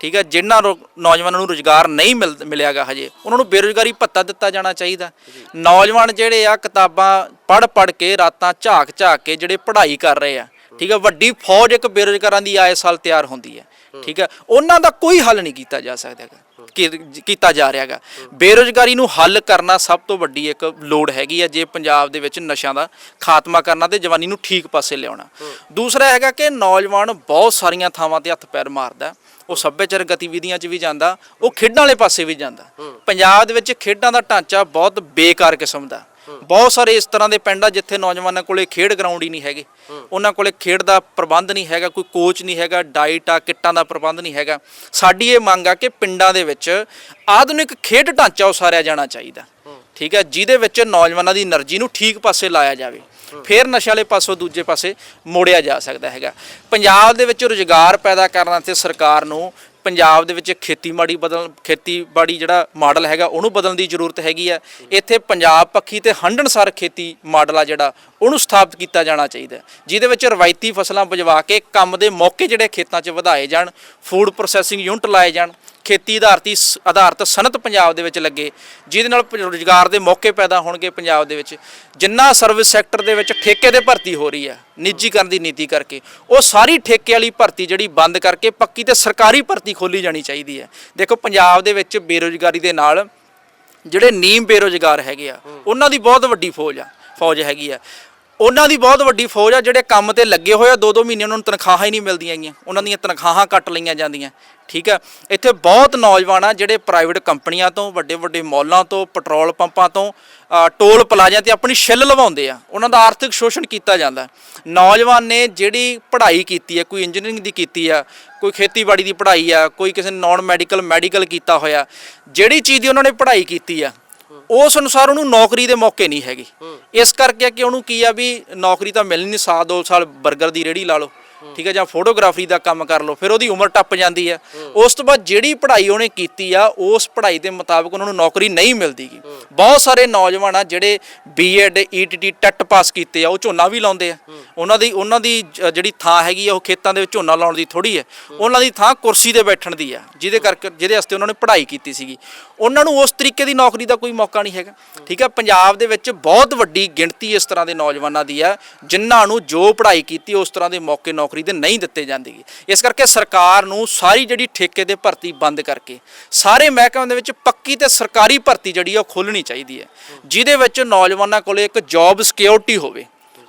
ਠੀਕ ਹੈ ਜਿਨ੍ਹਾਂ ਨੌਜਵਾਨਾਂ ਨੂੰ ਰੁਜ਼ਗਾਰ ਨਹੀਂ ਮਿਲ ਮਿਲਿਆਗਾ ਹਜੇ ਉਹਨਾਂ ਨੂੰ ਬੇਰੁਜ਼ਗਾਰੀ ਭੱਤਾ ਦਿੱਤਾ ਜਾਣਾ ਚਾਹੀਦਾ। ਨੌਜਵਾਨ ਜਿਹੜੇ ਆ ਕਿਤਾਬਾਂ ਪੜ੍ਹ ਪੜ੍ਹ ਕੇ ਰਾਤਾਂ ਝਾਕ ਝਾਕ ਕੇ ਜਿਹੜੇ ਪੜ੍ਹਾਈ ਕਰ ਰਹੇ ਆ ਠੀਕ ਹੈ ਵੱਡੀ ਫੌਜ ਇੱਕ ਬੇਰੁਜ਼ਗਾਰਾਂ ਦੀ ਆਏ ਸਾਲ ਤਿਆਰ ਹੁੰਦੀ ਹੈ ਠੀਕ ਹੈ ਉਹਨਾਂ ਦਾ ਕੋਈ ਹੱਲ ਨਹੀਂ ਕੀਤਾ ਜਾ ਸਕਦਾ ਕੀ- ਕੀਤਾ ਜਾ ਰਿਹਾ ਹੈਗਾ ਬੇਰੁਜ਼ਗਾਰੀ ਨੂੰ ਹੱਲ ਕਰਨਾ ਸਭ ਤੋਂ ਵੱਡੀ ਇੱਕ ਲੋੜ ਹੈਗੀ ਆ ਜੇ ਪੰਜਾਬ ਦੇ ਵਿੱਚ ਨਸ਼ਿਆਂ ਦਾ ਖਾਤਮਾ ਕਰਨਾ ਤੇ ਜਵਾਨੀ ਨੂੰ ਠੀਕ ਪਾਸੇ ਲਿਆਉਣਾ। ਦੂਸਰਾ ਹੈਗਾ ਕਿ ਨੌਜਵਾਨ ਬਹੁਤ ਸਾਰੀਆਂ ਥਾਵਾਂ ਤੇ ਹੱਥ ਪੈਰ ਮਾਰਦਾ, ਉਹ ਸੱਭਿਆਚਾਰਕ ਗਤੀਵਿਧੀਆਂ 'ਚ ਵੀ ਜਾਂਦਾ, ਉਹ ਖੇਡਾਂ ਵਾਲੇ ਪਾਸੇ ਵੀ ਜਾਂਦਾ। ਪੰਜਾਬ ਦੇ ਵਿੱਚ ਖੇਡਾਂ ਦਾ ਢਾਂਚਾ ਬਹੁਤ ਬੇਕਾਰ ਕਿਸਮ ਦਾ। ਬਹੁਤ ਸਾਰੇ ਇਸ ਤਰ੍ਹਾਂ ਦੇ ਪਿੰਡ ਜਿੱਥੇ ਨੌਜਵਾਨਾਂ ਕੋਲੇ ਖੇਡ ਗਰਾਊਂਡ ਹੀ ਨਹੀਂ ਹੈਗੇ। ਉਹਨਾਂ ਕੋਲੇ ਖੇਡ ਦਾ ਪ੍ਰਬੰਧ ਨਹੀਂ ਹੈਗਾ, ਕੋਈ ਕੋਚ ਨਹੀਂ ਹੈਗਾ ਡਾਈਟ ਆ, ਕਿੱਟਾਂ ਦਾ ਪ੍ਰਬੰਧ ਨਹੀਂ ਹੈਗਾ। ਸਾਡੀ ਇਹ ਮੰਗ ਆ ਕਿ ਪਿੰਡਾਂ ਦੇ ਵਿੱਚ ਆਧੁਨਿਕ ਖੇਡ ਢਾਂਚਾ ਉਸਾਰਿਆ ਜਾਣਾ ਚਾਹੀਦਾ। ਠੀਕ ਹੈ ਜਿਹਦੇ ਵਿੱਚ ਨੌਜਵਾਨਾਂ ਦੀ એનર્ਜੀ ਨੂੰ ਠੀਕ ਪਾਸੇ ਲਾਇਆ ਜਾਵੇ। ਫੇਰ ਨਸ਼ੇ ਵਾਲੇ ਪਾਸੋਂ ਦੂਜੇ ਪਾਸੇ ਮੋੜਿਆ ਜਾ ਸਕਦਾ ਹੈਗਾ। ਪੰਜਾਬ ਦੇ ਵਿੱਚ ਰੁਜ਼ਗਾਰ ਪੈਦਾ ਕਰਨ ਤੇ ਸਰਕਾਰ ਨੂੰ ਪੰਜਾਬ ਦੇ ਵਿੱਚ ਖੇਤੀਬਾੜੀ ਬਦਲ, ਖੇਤੀਬਾੜੀ ਜਿਹੜਾ ਮਾਡਲ ਹੈਗਾ, ਉਹਨੂੰ ਬਦਲਣ ਦੀ ਜ਼ਰੂਰਤ ਹੈਗੀ ਆ। ਇੱਥੇ ਪੰਜਾਬ ਪੱਖੀ ਤੇ ਹੰਡਣਸਾਰ ਖੇਤੀ ਮਾਡਲ ਆ ਜਿਹੜਾ, ਉਹਨੂੰ ਸਥਾਪਿਤ ਕੀਤਾ ਜਾਣਾ ਚਾਹੀਦਾ ਜਿਹਦੇ ਵਿੱਚ ਰਵਾਇਤੀ ਫਸਲਾਂ ਬਜਵਾ ਕੇ ਕੰਮ ਦੇ ਮੌਕੇ ਜਿਹੜੇ ਖੇਤਾਂ 'ਚ ਵਧਾਏ ਜਾਣ ਫੂਡ ਪ੍ਰੋਸੈਸਿੰਗ ਯੂਨਿਟ ਲਾਏ ਜਾਣ ਖੇਤੀ ਆਧਾਰਤੀ ਸ- ਆਧਾਰਿਤ ਸਨਅਤ ਪੰਜਾਬ ਦੇ ਵਿੱਚ ਲੱਗੇ, ਜਿਹਦੇ ਨਾਲ ਪ- ਰੁਜ਼ਗਾਰ ਦੇ ਮੌਕੇ ਪੈਦਾ ਹੋਣਗੇ ਪੰਜਾਬ ਦੇ ਵਿੱਚ। ਜਿੰਨਾ ਸਰਵਿਸ ਸੈਕਟਰ ਦੇ ਵਿੱਚ ਠੇਕੇ ਦੇ ਭਰਤੀ ਹੋ ਰਹੀ ਹੈ, ਨਿੱਜੀਕਰਨ ਦੀ ਨੀਤੀ ਕਰਕੇ, ਉਹ ਸਾਰੀ ਠੇਕੇ ਵਾਲੀ ਭਰਤੀ ਜਿਹੜੀ ਬੰਦ ਕਰਕੇ ਪੱਕੀ ਤੇ ਸਰਕਾਰੀ ਭਰਤੀ ਖੋਲੀ ਜਾਣੀ ਚਾਹੀਦੀ ਹੈ। ਦੇਖੋ, ਪੰਜਾਬ ਦੇ ਵਿੱਚ ਬੇਰੁਜ਼ਗਾਰੀ ਦੇ ਨਾਲ ਜਿਹੜੇ ਨੀਮ ਬੇਰੁਜ਼ਗਾਰ ਹੈਗੇ ਆ, ਉਹਨਾਂ ਦੀ ਬਹੁਤ ਵੱਡੀ ਫੌਜ ਆ, ਫੌਜ ਹੈਗੀ ਆ। ਉਹਨਾਂ ਦੀ ਬਹੁਤ ਵੱਡੀ ਫੌਜ ਆ, ਜਿਹੜੇ ਕੰਮ ਤੇ ਲੱਗੇ ਹੋਏ ਆ ਦੋ ਦੋ ਮਹੀਨੇ ਉਹਨਾਂ ਨੂੰ ਤਨਖਾਹਾਂ ਹੀ ਨਹੀਂ ਮਿਲਦੀਆਂ ਹੈਗੀਆਂ। ਉਹਨਾਂ ਦੀਆਂ ਤਨਖਾਹਾਂ ਕੱਟ ਲਈਆਂ ਜਾਂਦੀਆਂ। ਠੀਕ ਆ? ਇੱਥੇ ਬਹੁਤ ਨੌਜਵਾਨ ਆ, ਜਿਹੜੇ ਪ੍ਰਾਈਵੇਟ ਕੰਪਨੀਆਂ ਤੋਂ ਵੱਡੇ ਵੱਡੇ ਮਾਲਾਂ ਤੋਂ, ਪੈਟਰੋਲ ਪੰਪਾਂ ਤੋਂ ਟੋਲ ਪਲਾਜ਼ਿਆਂ ਤੇ ਆਪਣੀ ਛਿੱਲ ਲਵਾਉਂਦੇ ਆ। ਉਹਨਾਂ ਦਾ ਆਰਥਿਕ ਸ਼ੋਸ਼ਣ ਕੀਤਾ ਜਾਂਦਾ ਨੌਜਵਾਨ ਨੇ ਜਿਹੜੀ ਪੜ੍ਹਾਈ ਕੀਤੀ ਹੈ, ਕੋਈ ਇੰਜੀਨੀਅਰਿੰਗ ਦੀ ਕੀਤੀ ਆ, ਕੋਈ ਖੇਤੀਬਾੜੀ ਦੀ ਪੜ੍ਹਾਈ ਆ, ਕੋਈ ਕਿਸੇ ਨੇ ਨਾਨ ਮੈਡੀਕਲ ਮੈਡੀਕਲ ਕੀਤਾ ਹੋਇਆ, ਜਿਹੜੀ ਚੀਜ਼ ਦੀ ਉਹਨਾਂ ਨੇ ਪੜ੍ਹਾਈ ਕੀਤੀ ਆ ਉਸ ਅਨੁਸਾਰ ਉਹਨੂੰ ਨੌਕਰੀ ਦੇ ਮੌਕੇ ਨਹੀਂ ਹੈਗੇ। ਇਸ ਕਰਕੇ ਕਿ ਉਹਨੂੰ ਕੀ ਆ ਵੀ ਨੌਕਰੀ ਤਾਂ ਮਿਲਣੀ ਨਹੀਂ ਸਾਲ ਦੋ ਸਾਲ 버ਗਰ ਦੀ ਰੇੜੀ ਲਾ ਲਓ। ਠੀਕ ਹੈ ਜਾਂ ਫੋਟੋਗ੍ਰਾਫੀ ਦਾ ਕੰਮ ਕਰ ਲਓ ਫਿਰ ਉਹਦੀ ਉਮਰ ਟੱਪ ਜਾਂਦੀ ਹੈ। ਉਸ ਤੋਂ ਬਾਅਦ ਜਿਹੜੀ ਪੜ੍ਹਾਈ ਉਹਨੇ ਕੀਤੀ ਆ ਉਸ ਪੜ੍ਹਾਈ ਦੇ ਮੁਤਾਬਕ ਉਹਨਾਂ ਨੂੰ ਨੌਕਰੀ ਨਹੀਂ ਮਿਲਦੀਗੀ। ਬਹੁਤ ਸਾਰੇ ਨੌਜਵਾਨ ਆ ਜਿਹੜੇ ਬੀਐਡ ਈਟੀਟੀ ਟੈਟ ਪਾਸ ਕੀਤੇ ਆ ਉਹ ਝੋਨਾ ਵੀ ਲਾਉਂਦੇ ਆ। ਉਹਨਾਂ ਦੀ ਉਹਨਾਂ ਦੀ ਜਿਹੜੀ ਥਾਂ ਹੈਗੀ ਆ ਉਹ ਖੇਤਾਂ ਦੇ ਵਿੱਚ ਝੋਨਾ ਲਾਉਣ ਦੀ ਥੋੜੀ ਹੈ। ਉਹਨਾਂ ਦੀ ਥਾਂ ਕੁਰਸੀ ਤੇ ਬੈਠਣ ਦੀ ਆ ਜਿਹਦੇ ਕਰਕੇ ਜਿਹਦੇ ਵਾਸਤੇ ਉਹਨਾਂ ਨੇ ਪੜ੍ਹਾਈ ਕੀਤੀ ਸੀਗੀ। ਉਹਨਾਂ ਨੂੰ ਉਸ ਤਰੀਕੇ ਦੀ ਨੌਕਰੀ ਦਾ ਕੋਈ ਮੌਕਾ ਨਹੀਂ ਹੈਗਾ। ਠੀਕ ਹੈ ਪੰਜਾਬ ਦੇ ਵਿੱਚ ਬਹੁਤ ਵੱਡੀ ਗਿਣਤੀ ਇਸ ਤਰ੍ਹਾਂ ਦੇ ਨੌਜਵਾਨਾਂ ਦੀ ਆ ਜਿਨ੍ਹਾਂ ਨੂੰ ਜੋ ਪੜ੍ਹਾਈ ਕੀਤੀ ਉਸ ਤਰ੍ਹਾਂ ਦੇ ਮੌਕੇ ਨੌਕਰੀ ਦੇ ਨਹੀਂ ਦਿੱਤੇ ਜਾਂਦੇ ਇਸ ਕਰਕੇ ਸਰਕਾਰ ਨੂੰ ਸਾਰੀ ਜਿਹੜੀ ਠੇਕੇ ਦੇ ਭਰਤੀ ਬੰਦ ਕਰਕੇ, ਸਾਰੇ ਮਹਿਕਮਿਆਂ ਦੇ ਵਿੱਚ ਪੱਕੀ ਤੇ ਸਰਕਾਰੀ ਭਰਤੀ ਜਿਹੜੀ ਆ ਉਹ ਖੋਲਣੀ ਚਾਹੀਦੀ ਹੈ। ਜਿਹਦੇ ਵਿੱਚ ਨੌਜਵਾਨਾਂ ਕੋਲੇ ਇੱਕ ਜੌਬ ਸਿਕਿਉਰਿਟੀ ਹੋਵੇ।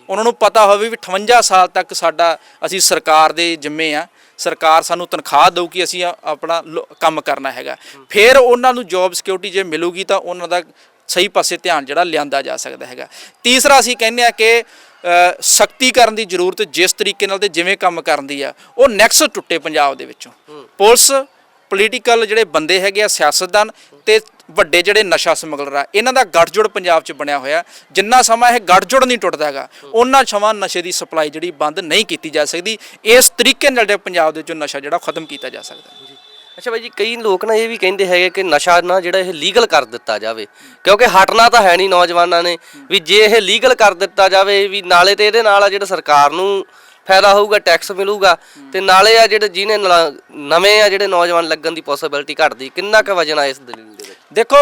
ਉਹਨਾਂ ਨੂੰ ਪਤਾ ਹੋਵੇ ਵੀ 58 ਸਾਲ ਤੱਕ ਸਾਡਾ ਅਸੀਂ ਸਰਕਾਰ ਦੇ ਜਿੰਮੇ ਆ। ਸਰਕਾਰ ਸਾਨੂੰ ਤਨਖਾਹ ਦਊ ਕਿ ਅਸੀਂ ਆਪਣਾ ਲੋ- ਕੰਮ ਕਰਨਾ ਹੈਗਾ। ਫਿਰ ਉਹਨਾਂ ਨੂੰ ਜੌਬ ਸਿਕਿਉਰਿਟੀ ਜੇ ਮਿਲੂਗੀ ਤਾਂ ਉਹਨਾਂ ਦਾ ਸਹੀ ਪਾਸੇ ਧਿਆਨ ਜਿਹੜਾ ਲਿਆਂਦਾ ਜਾ ਸਕਦਾ ਹੈਗਾ। ਤੀਸਰਾ ਅਸੀਂ ਕਹਿੰਦੇ ਆ ਕਿ ਸਖਤੀ ਕਰਨ ਦੀ ਜ਼ਰੂਰਤ ਜਿਸ ਤਰੀਕੇ ਨਾਲ ਤੇ ਜਿਵੇਂ ਕੰਮ ਕਰਨ ਦੀ ਆ ਉਹ ਨੈਕਸਟ ਟੁੱਟੇ ਪੰਜਾਬ ਦੇ ਵਿੱਚੋਂ। ਪੁਲਿਸ ਪੋਲੀਟੀਕਲ ਜਿਹੜੇ ਬੰਦੇ ਹੈਗੇ ਆ ਸਿਆਸਤਦਾਨ ਤੇ ਵੱਡੇ ਜਿਹੜੇ ਨਸ਼ਾ ਸਮਗਲਰ ਆ ਇਹਨਾਂ ਦਾ ਗੱਠਜੋੜ ਪੰਜਾਬ 'ਚ ਬਣਿਆ ਹੋਇਆ। ਜਿੰਨਾ ਸਮਾਂ ਇਹ ਗੱਠਜੋੜ ਨਹੀਂ ਟੁੱਟਦਾ ਹੈਗਾ ਉਹਨਾਂ ਸਮਾਂ ਨਸ਼ੇ ਦੀ ਸਪਲਾਈ ਜਿਹੜੀ ਬੰਦ ਨਹੀਂ ਕੀਤੀ ਜਾ ਸਕਦੀ। ਇਸ ਤਰੀਕੇ ਨਾਲ ਜਿਹੜਾ ਪੰਜਾਬ ਦੇ ਵਿੱਚੋਂ ਨਸ਼ਾ ਜਿਹੜਾ ਖਤਮ ਕੀਤਾ ਜਾ ਸਕਦਾ। ਅੱਛਾ ਬਾਈ ਜੀ ਕਈ ਲੋਕ ਨਾ ਇਹ ਵੀ ਕਹਿੰਦੇ ਹੈਗੇ ਕਿ ਨਸ਼ਾ ਨਾ ਜਿਹੜਾ ਇਹ ਲੀਗਲ ਕਰ ਦਿੱਤਾ ਜਾਵੇ। ਕਿਉਂਕਿ ਹਟਣਾ ਤਾਂ ਹੈ ਨਹੀਂ ਨੌਜਵਾਨਾਂ ਨੇ ਵੀ ਜੇ ਇਹ ਲੀਗਲ ਕਰ ਦਿੱਤਾ ਜਾਵੇ ਵੀ ਨਾਲੇ ਤੇ ਇਹਦੇ ਨਾਲ ਆ ਜਿਹੜਾ ਸਰਕਾਰ ਨੂੰ ਫਾਇਦਾ ਹੋਊਗਾ ਟੈਕਸ ਮਿਲੂਗਾ ਤੇ ਨਾਲੇ ਆ ਜਿਹੜੇ ਜਿਹਨੇ ਨਲਾ- ਨਵੇਂ ਆ ਜਿਹੜੇ ਨੌਜਵਾਨ ਲੱਗਣ ਦੀ ਪੋਸਿਬਿਲਿਟੀ ਘਟਦੀ ਕਿੰਨਾ ਕੁ ਵਜਨ ਆ ਇਸ ਦਲੀਲ ਦੇ ਵਿੱਚ? ਦੇਖੋ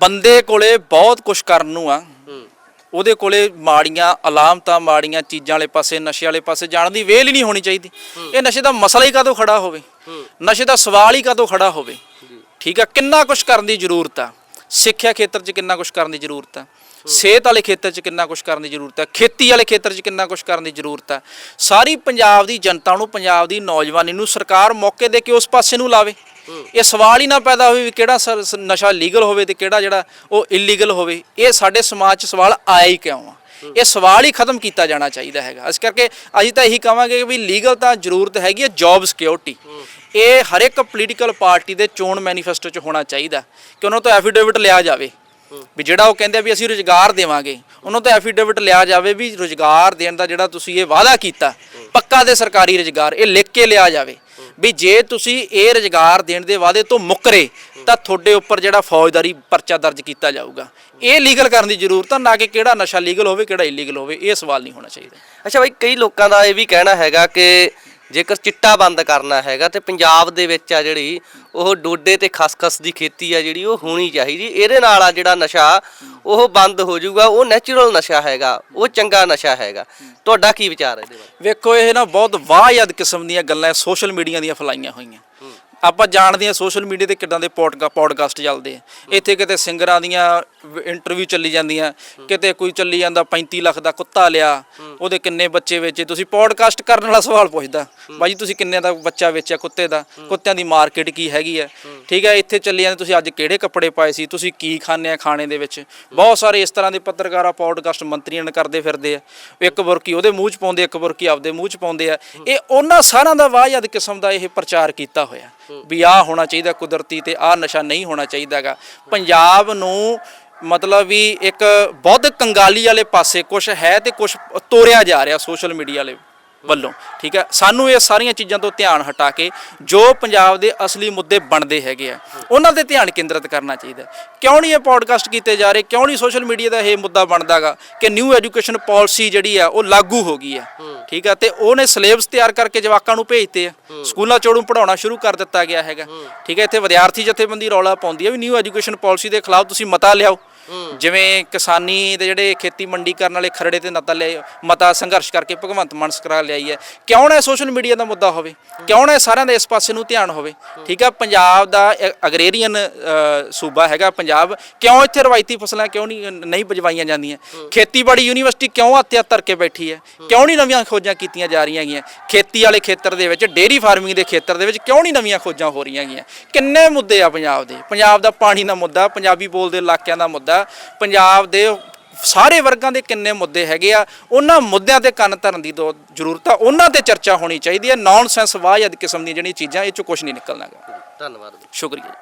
ਬੰਦੇ ਕੋਲੇ ਬਹੁਤ ਕੁਝ ਕਰਨ ਨੂੰ ਆ। ਹੂੰ। ਉਹਦੇ ਕੋਲੇ ਮਾੜੀਆਂ ਅਲਾਮਤਾਂ ਮਾੜੀਆਂ ਚੀਜ਼ਾਂ ਵਾਲੇ ਪਾਸੇ ਨਸ਼ੇ ਵਾਲੇ ਪਾਸੇ ਜਾਣ ਦੀ ਵੇਲ ਹੀ ਨਹੀਂ ਹੋਣੀ ਚਾਹੀਦੀ। ਇਹ ਨਸ਼ੇ ਦਾ ਮਸਲਾ ਹੀ ਕਦੋਂ ਖੜਾ ਹੋਵੇ? ਨਸ਼ੇ ਦਾ ਸਵਾਲ ਹੀ ਕਦੋਂ ਖੜਾ ਹੋਵੇ? ਠੀਕ ਆ, ਕਿੰਨਾ ਕੁਝ ਕਰਨ ਦੀ ਜ਼ਰੂਰਤ ਆ? ਸਿੱਖਿਆ ਖੇਤਰ 'ਚ ਕਿੰਨਾ ਕੁਝ ਕਰਨ ਦੀ ਜ਼ਰੂਰਤ ਆ? ਸਿਹਤ ਵਾਲੇ ਖੇਤਰ 'ਚ ਕਿੰਨਾ ਕੁਝ ਕਰਨ ਦੀ ਜ਼ਰੂਰਤ ਹੈ ਖੇਤੀ ਵਾਲੇ ਖੇਤਰ 'ਚ ਕਿੰਨਾ ਕੁਝ ਕਰਨ ਦੀ ਜ਼ਰੂਰਤ ਹੈ ਸਾਰੀ ਪੰਜਾਬ ਦੀ ਜਨਤਾ ਨੂੰ, ਪੰਜਾਬ ਦੀ ਨੌਜਵਾਨੀ ਨੂੰ ਸਰਕਾਰ ਮੌਕੇ ਦੇ ਕੇ ਉਸ ਪਾਸੇ ਨੂੰ ਲਾਵੇ। ਇਹ ਸਵਾਲ ਹੀ ਨਾ ਪੈਦਾ ਹੋਵੇ ਵੀ ਕਿਹੜਾ ਸ- ਸ- ਨਸ਼ਾ ਲੀਗਲ ਹੋਵੇ ਤੇ ਕਿਹੜਾ ਜਿਹੜਾ ਉਹ ਇਲੀਗਲ ਹੋਵੇ। ਇਹ ਸਾਡੇ ਸਮਾਜ 'ਚ ਸਵਾਲ ਆਇਆ ਹੀ ਕਿਉਂ ਆ? ਇਹ ਸਵਾਲ ਹੀ ਖਤਮ ਕੀਤਾ ਜਾਣਾ ਚਾਹੀਦਾ ਹੈਗਾ। ਇਸ ਕਰਕੇ ਅਸੀਂ ਤਾਂ ਇਹੀ ਕਹਾਂਗੇ ਵੀ ਲੀਗਲ ਤਾਂ ਜ਼ਰੂਰਤ ਹੈਗੀ ਹੈ, ਜੌਬ ਸਿਕਿਉਰਿਟੀ। ਇਹ ਹਰ ਇੱਕ ਪੋਲੀਟੀਕਲ ਪਾਰਟੀ ਦੇ ਚੋਣ ਮੈਨੀਫੈਸਟੋ 'ਚ ਹੋਣਾ ਚਾਹੀਦਾ ਕਿ ਉਹਨਾਂ ਤੋਂ ਐਫੀਡੇਵਿਟ ਲਿਆ ਜਾਵੇ। ਵੀ ਜਿਹੜਾ ਉਹ ਕਹਿੰਦੇ ਵੀ ਅਸੀਂ ਰੁਜ਼ਗਾਰ ਦੇਵਾਂਗੇ, ਉਹਨਾਂ ਤੋਂ ਐਫੀਡੇਵਿਟ ਲਿਆ ਜਾਵੇ ਵੀ ਰੁਜ਼ਗਾਰ ਦੇਣ ਦਾ ਜਿਹੜਾ ਤੁਸੀਂ ਇਹ ਵਾਅਦਾ ਕੀਤਾ, ਪੱਕਾ ਦੇ ਸਰਕਾਰੀ ਰੁਜ਼ਗਾਰ, ਇਹ ਲਿਖ ਕੇ ਲਿਆ ਜਾਵੇ। ਵੀ ਜੇ ਤੁਸੀਂ ਇਹ ਰੁਜ਼ਗਾਰ ਦੇਣ ਦੇ ਵਾਅਦੇ ਤੋਂ ਮੁੱਕਰੇ ਤਾਂ ਤੁਹਾਡੇ ਉੱਪਰ ਜਿਹੜਾ ਫੌਜਦਾਰੀ ਪਰਚਾ ਦਰਜ ਕੀਤਾ ਜਾਊਗਾ। ਇਹ ਲੀਗਲ ਕਰਨ ਦੀ ਜ਼ਰੂਰਤ ਆ ਨਾ ਕਿ ਕਿਹੜਾ ਨਸ਼ਾ ਲੀਗਲ ਹੋਵੇ ਕਿਹੜਾ ਇਲੀਗਲ ਹੋਵੇ ਇਹ ਸਵਾਲ ਨਹੀਂ ਹੋਣਾ ਚਾਹੀਦਾ। ਅੱਛਾ ਬਾਈ ਕਈ ਲੋਕਾਂ ਦਾ ਇਹ ਵੀ ਕਹਿਣਾ ਹੈਗਾ ਕਿ ਜੇਕਰ ਚਿੱਟਾ ਬੰਦ ਕਰਨਾ ਹੈਗਾ ਤੇ ਪੰਜਾਬ ਦੇ ਵਿੱਚ ਆ ਜਿਹੜੀ ਉਹ ਡੋਡੇ ਤੇ ਖਸਖਸ ਦੀ ਖੇਤੀ ਆ ਜਿਹੜੀ ਉਹ ਹੋਣੀ ਚਾਹੀਦੀ। ਇਹਦੇ ਨਾਲ ਆ ਜਿਹੜਾ ਨਸ਼ਾ ਉਹ ਬੰਦ ਹੋ ਜਾਊਗਾ ਉਹ ਨੈਚੁਰਲ ਨਸ਼ਾ ਹੈਗਾ ਉਹ ਚੰਗਾ ਨਸ਼ਾ ਹੈਗਾ। ਤੁਹਾਡਾ ਕੀ ਵਿਚਾਰ ਹੈ ਇਹਦੇ ਬਾਰੇ? ਵੇਖੋ ਇਹ ਨਾ ਬਹੁਤ ਵਾਹਿਯਾਦ ਕਿਸਮ ਦੀਆਂ ਗੱਲਾਂ ਸੋਸ਼ਲ ਮੀਡੀਆ ਦੀਆਂ ਫਲਾਈਆਂ ਹੋਈਆਂ। ਆਪਾਂ ਜਾਣਦੇ ਹਾਂ ਸੋਸ਼ਲ ਮੀਡੀਆ ਤੇ ਕਿੱਦਾਂ ਦੇ ਪੋਡਕਾ ਪੋਡਕਾਸਟ ਚੱਲਦੇ ਆ। ਇੱਥੇ ਕਿਤੇ ਸਿੰਗਰਾਂ ਦੀਆਂ ਇੰਟਰਵਿਊ ਚੱਲੀ ਜਾਂਦੀਆਂ, ਕਿਤੇ ਕੋਈ ਚੱਲੀ ਜਾਂਦਾ 35 ਲੱਖ ਦਾ ਕੁੱਤਾ ਲਿਆ, ਉਹਦੇ ਕਿੰਨੇ ਬੱਚੇ ਵੇਚੇ। ਤੁਸੀਂ ਪੋਡਕਾਸਟ ਕਰਨ ਵਾਲਾ ਸਵਾਲ ਪੁੱਛਦਾ ਬਾਜੀ ਤੁਸੀਂ ਕਿੰਨੇ ਦਾ ਬੱਚਾ ਵੇਚਿਆ ਕੁੱਤੇ ਦਾ? ਕੁੱਤਿਆਂ ਦੀ ਮਾਰਕੀਟ ਕੀ ਹੈਗੀ ਹੈ ਠੀਕ ਹੈ ਇੱਥੇ ਚੱਲੀ ਜਾਂਦੇ, ਤੁਸੀਂ ਅੱਜ ਕਿਹੜੇ ਕੱਪੜੇ ਪਾਏ ਸੀ? ਤੁਸੀਂ ਕੀ ਖਾਂਦੇ ਆ ਖਾਣੇ ਦੇ ਵਿੱਚ? ਬਹੁਤ ਸਾਰੇ ਇਸ ਤਰ੍ਹਾਂ ਦੇ ਪੱਤਰਕਾਰ, ਪੋਡਕਾਸਟ ਮੰਤਰੀਆਂ ਨੇ ਕਰਦੇ ਫਿਰਦੇ ਆ। ਇੱਕ ਬੁਰਕੀ ਉਹਦੇ ਮੂੰਹ 'ਚ ਪਾਉਂਦੇ ਇੱਕ ਬੁਰਕੀ ਆਪਦੇ ਮੂੰਹ 'ਚ ਪਾਉਂਦੇ ਆ। ਇਹ ਉਹਨਾਂ ਸਾਰਿਆਂ ਦਾ ਵਾਜਦ ਕਿਸਮ ਦਾ ਇਹ ਪ੍ਰਚਾਰ ਕੀਤਾ ਹੋਇਆ। ਵੀ ਆਹ ਹੋਣਾ ਚਾਹੀਦਾ ਕੁਦਰਤੀ ਤੇ ਆਹ ਨਸ਼ਾ ਨਹੀਂ ਹੋਣਾ ਚਾਹੀਦਾਗਾ ਪੰਜਾਬ ਨੂੰ ਮਤਲਬ ਵੀ ਇੱਕ ਬੌਧ ਕੰਗਾਲੀ ਵਾਲੇ ਪਾਸੇ ਕੁਝ ਹੈ ਤੇ ਕੁਝ ਤੋਰਿਆ ਜਾ ਰਿਹਾ ਸੋਸ਼ਲ ਮੀਡੀਆ ਵਾਲੇ ਵੱਲੋਂ, ਠੀਕ ਹੈ? ਸਾਨੂੰ ਇਹ ਸਾਰੀਆਂ ਚੀਜ਼ਾਂ ਤੋਂ ਧਿਆਨ ਹਟਾ ਕੇ ਜੋ ਪੰਜਾਬ ਦੇ ਅਸਲੀ ਮੁੱਦੇ ਬਣਦੇ ਹੈਗੇ ਆ, ਉਹਨਾਂ ਤੇ ਧਿਆਨ ਕੇਂਦਰਿਤ ਕਰਨਾ ਚਾਹੀਦਾ ਕਿਉਂ ਨਹੀਂ ਇਹ ਪੋਡਕਾਸਟ ਕੀਤੇ ਜਾ ਰਹੇ? ਕਿਉਂ ਨਹੀਂ ਸੋਸ਼ਲ ਮੀਡੀਆ ਦਾ ਇਹ ਮੁੱਦਾ ਬਣਦਾਗਾ ਕਿ ਨਿਊ ਐਜੂਕੇਸ਼ਨ ਪਾਲਿਸੀ ਜਿਹੜੀ ਆ, ਉਹ ਲਾਗੂ ਹੋ ਗਈ ਆ, ਠੀਕ ਆ? ਤੇ ਉਹਨੇ ਸਿਲੇਬਸ ਤਿਆਰ ਕਰਕੇ ਜਵਾਕਾਂ ਨੂੰ ਭੇਜਤੇ ਆ। ਸਕੂਲਾਂ ਚੋਂ ਉਹਨੂੰ ਪੜਾਉਣਾ ਸ਼ੁਰੂ ਕਰ ਦਿੱਤਾ ਗਿਆ ਹੈਗਾ। ਠੀਕ ਹੈ? ਇੱਥੇ ਵਿਦਿਆਰਥੀ ਜਥੇਬੰਦੀ ਰੌਲਾ ਪਾਉਂਦੀ ਆ ਵੀ ਨਿਊ ਐਜੂਕੇਸ਼ਨ ਪਾਲਿਸੀ ਦੇ ਖਿਲਾਫ ਤੁਸੀਂ ਮਤਾ ਲਿਆਓ। ਜਿਵੇਂ ਕਿਸਾਨੀ ਦੇ ਜਿਹੜੇ ਖੇਤੀ ਮੰਡੀ ਕਰਨ ਵਾਲੇ ਖਰੜੇ ਤੇ ਨਤਾ ਲਿਆਏ ਮਤਾ ਸੰਘਰਸ਼ ਕਰਕੇ ਭਗਵੰਤ ਮਾਨ ਸਰਕਾਰ ਲਿਆਈ ਹੈ। ਕਿਉਂ ਨਾ ਸੋਸ਼ਲ ਮੀਡੀਆ ਦਾ ਮੁੱਦਾ ਹੋਵੇ? ਕਿਉਂ ਨਾ ਸਾਰਿਆਂ ਦਾ ਇਸ ਪਾਸੇ ਨੂੰ ਧਿਆਨ ਹੋਵੇ? ਠੀਕ ਹੈ ਪੰਜਾਬ ਦਾ ਅਗਰੇਰੀਅਨ ਸੂਬਾ ਹੈਗਾ ਪੰਜਾਬ ਕਿਉਂ ਇੱਥੇ ਰਵਾਇਤੀ ਫਸਲਾਂ ਕਿਉਂ ਨਹੀਂ ਨਹੀਂ ਬਜਵਾਈਆਂ ਜਾਂਦੀਆਂ? ਖੇਤੀਬਾੜੀ ਯੂਨੀਵਰਸਿਟੀ ਕਿਉਂ ਹੱਥਿਆ ਧਰ ਕੇ ਬੈਠੀ ਹੈ? ਕਿਉਂ ਨਹੀਂ ਨਵੀਆਂ ਖੋਜਾਂ ਕੀਤੀਆਂ ਜਾ ਰਹੀਆਂ ਹੈਗੀਆਂ? ਖੇਤੀ ਵਾਲੇ ਖੇਤਰ ਦੇ ਵਿੱਚ ਡੇਰੀ ਫਾਰਮਿੰਗ ਦੇ ਖੇਤਰ ਦੇ ਵਿੱਚ ਕਿਉਂ ਨਹੀਂ ਨਵੀਆਂ ਖੋਜਾਂ ਹੋ ਰਹੀਆਂ ਹੈਗੀਆਂ? ਕਿੰਨੇ ਮੁੱਦੇ ਆ ਪੰਜਾਬ ਦੇ? ਪੰਜਾਬ ਦਾ ਪਾਣੀ ਦਾ ਮੁੱਦਾ ਪੰਜਾਬੀ ਬੋਲਦੇ ਇਲਾਕਿਆਂ ਦਾ ਮੁੱਦਾ ਪੰਜਾਬ ਦੇ ਸਾਰੇ ਵਰਗਾਂ ਦੇ ਕਿੰਨੇ ਮੁੱਦੇ ਹੈਗੇ ਆ, ਉਹਨਾਂ ਮੁੱਦਿਆਂ ਤੇ ਕੰਨ ਧਰਨ ਦੀ ਦੋ ਜ਼ਰੂਰਤ ਆ, ਉਹਨਾਂ ਤੇ ਚਰਚਾ ਹੋਣੀ ਚਾਹੀਦੀ ਹੈ ਨੌਨਸੈਂਸ ਵਾਹ ਕਿਸਮ ਦੀਆਂ ਜਿਹੜੀਆਂ ਚੀਜ਼ਾਂ ਇਹ ਚੋਂ ਕੁਝ ਨਹੀਂ ਨਿਕਲਣਾਗਾ ਧੰਨਵਾਦ ਸ਼ੁਕਰੀਆ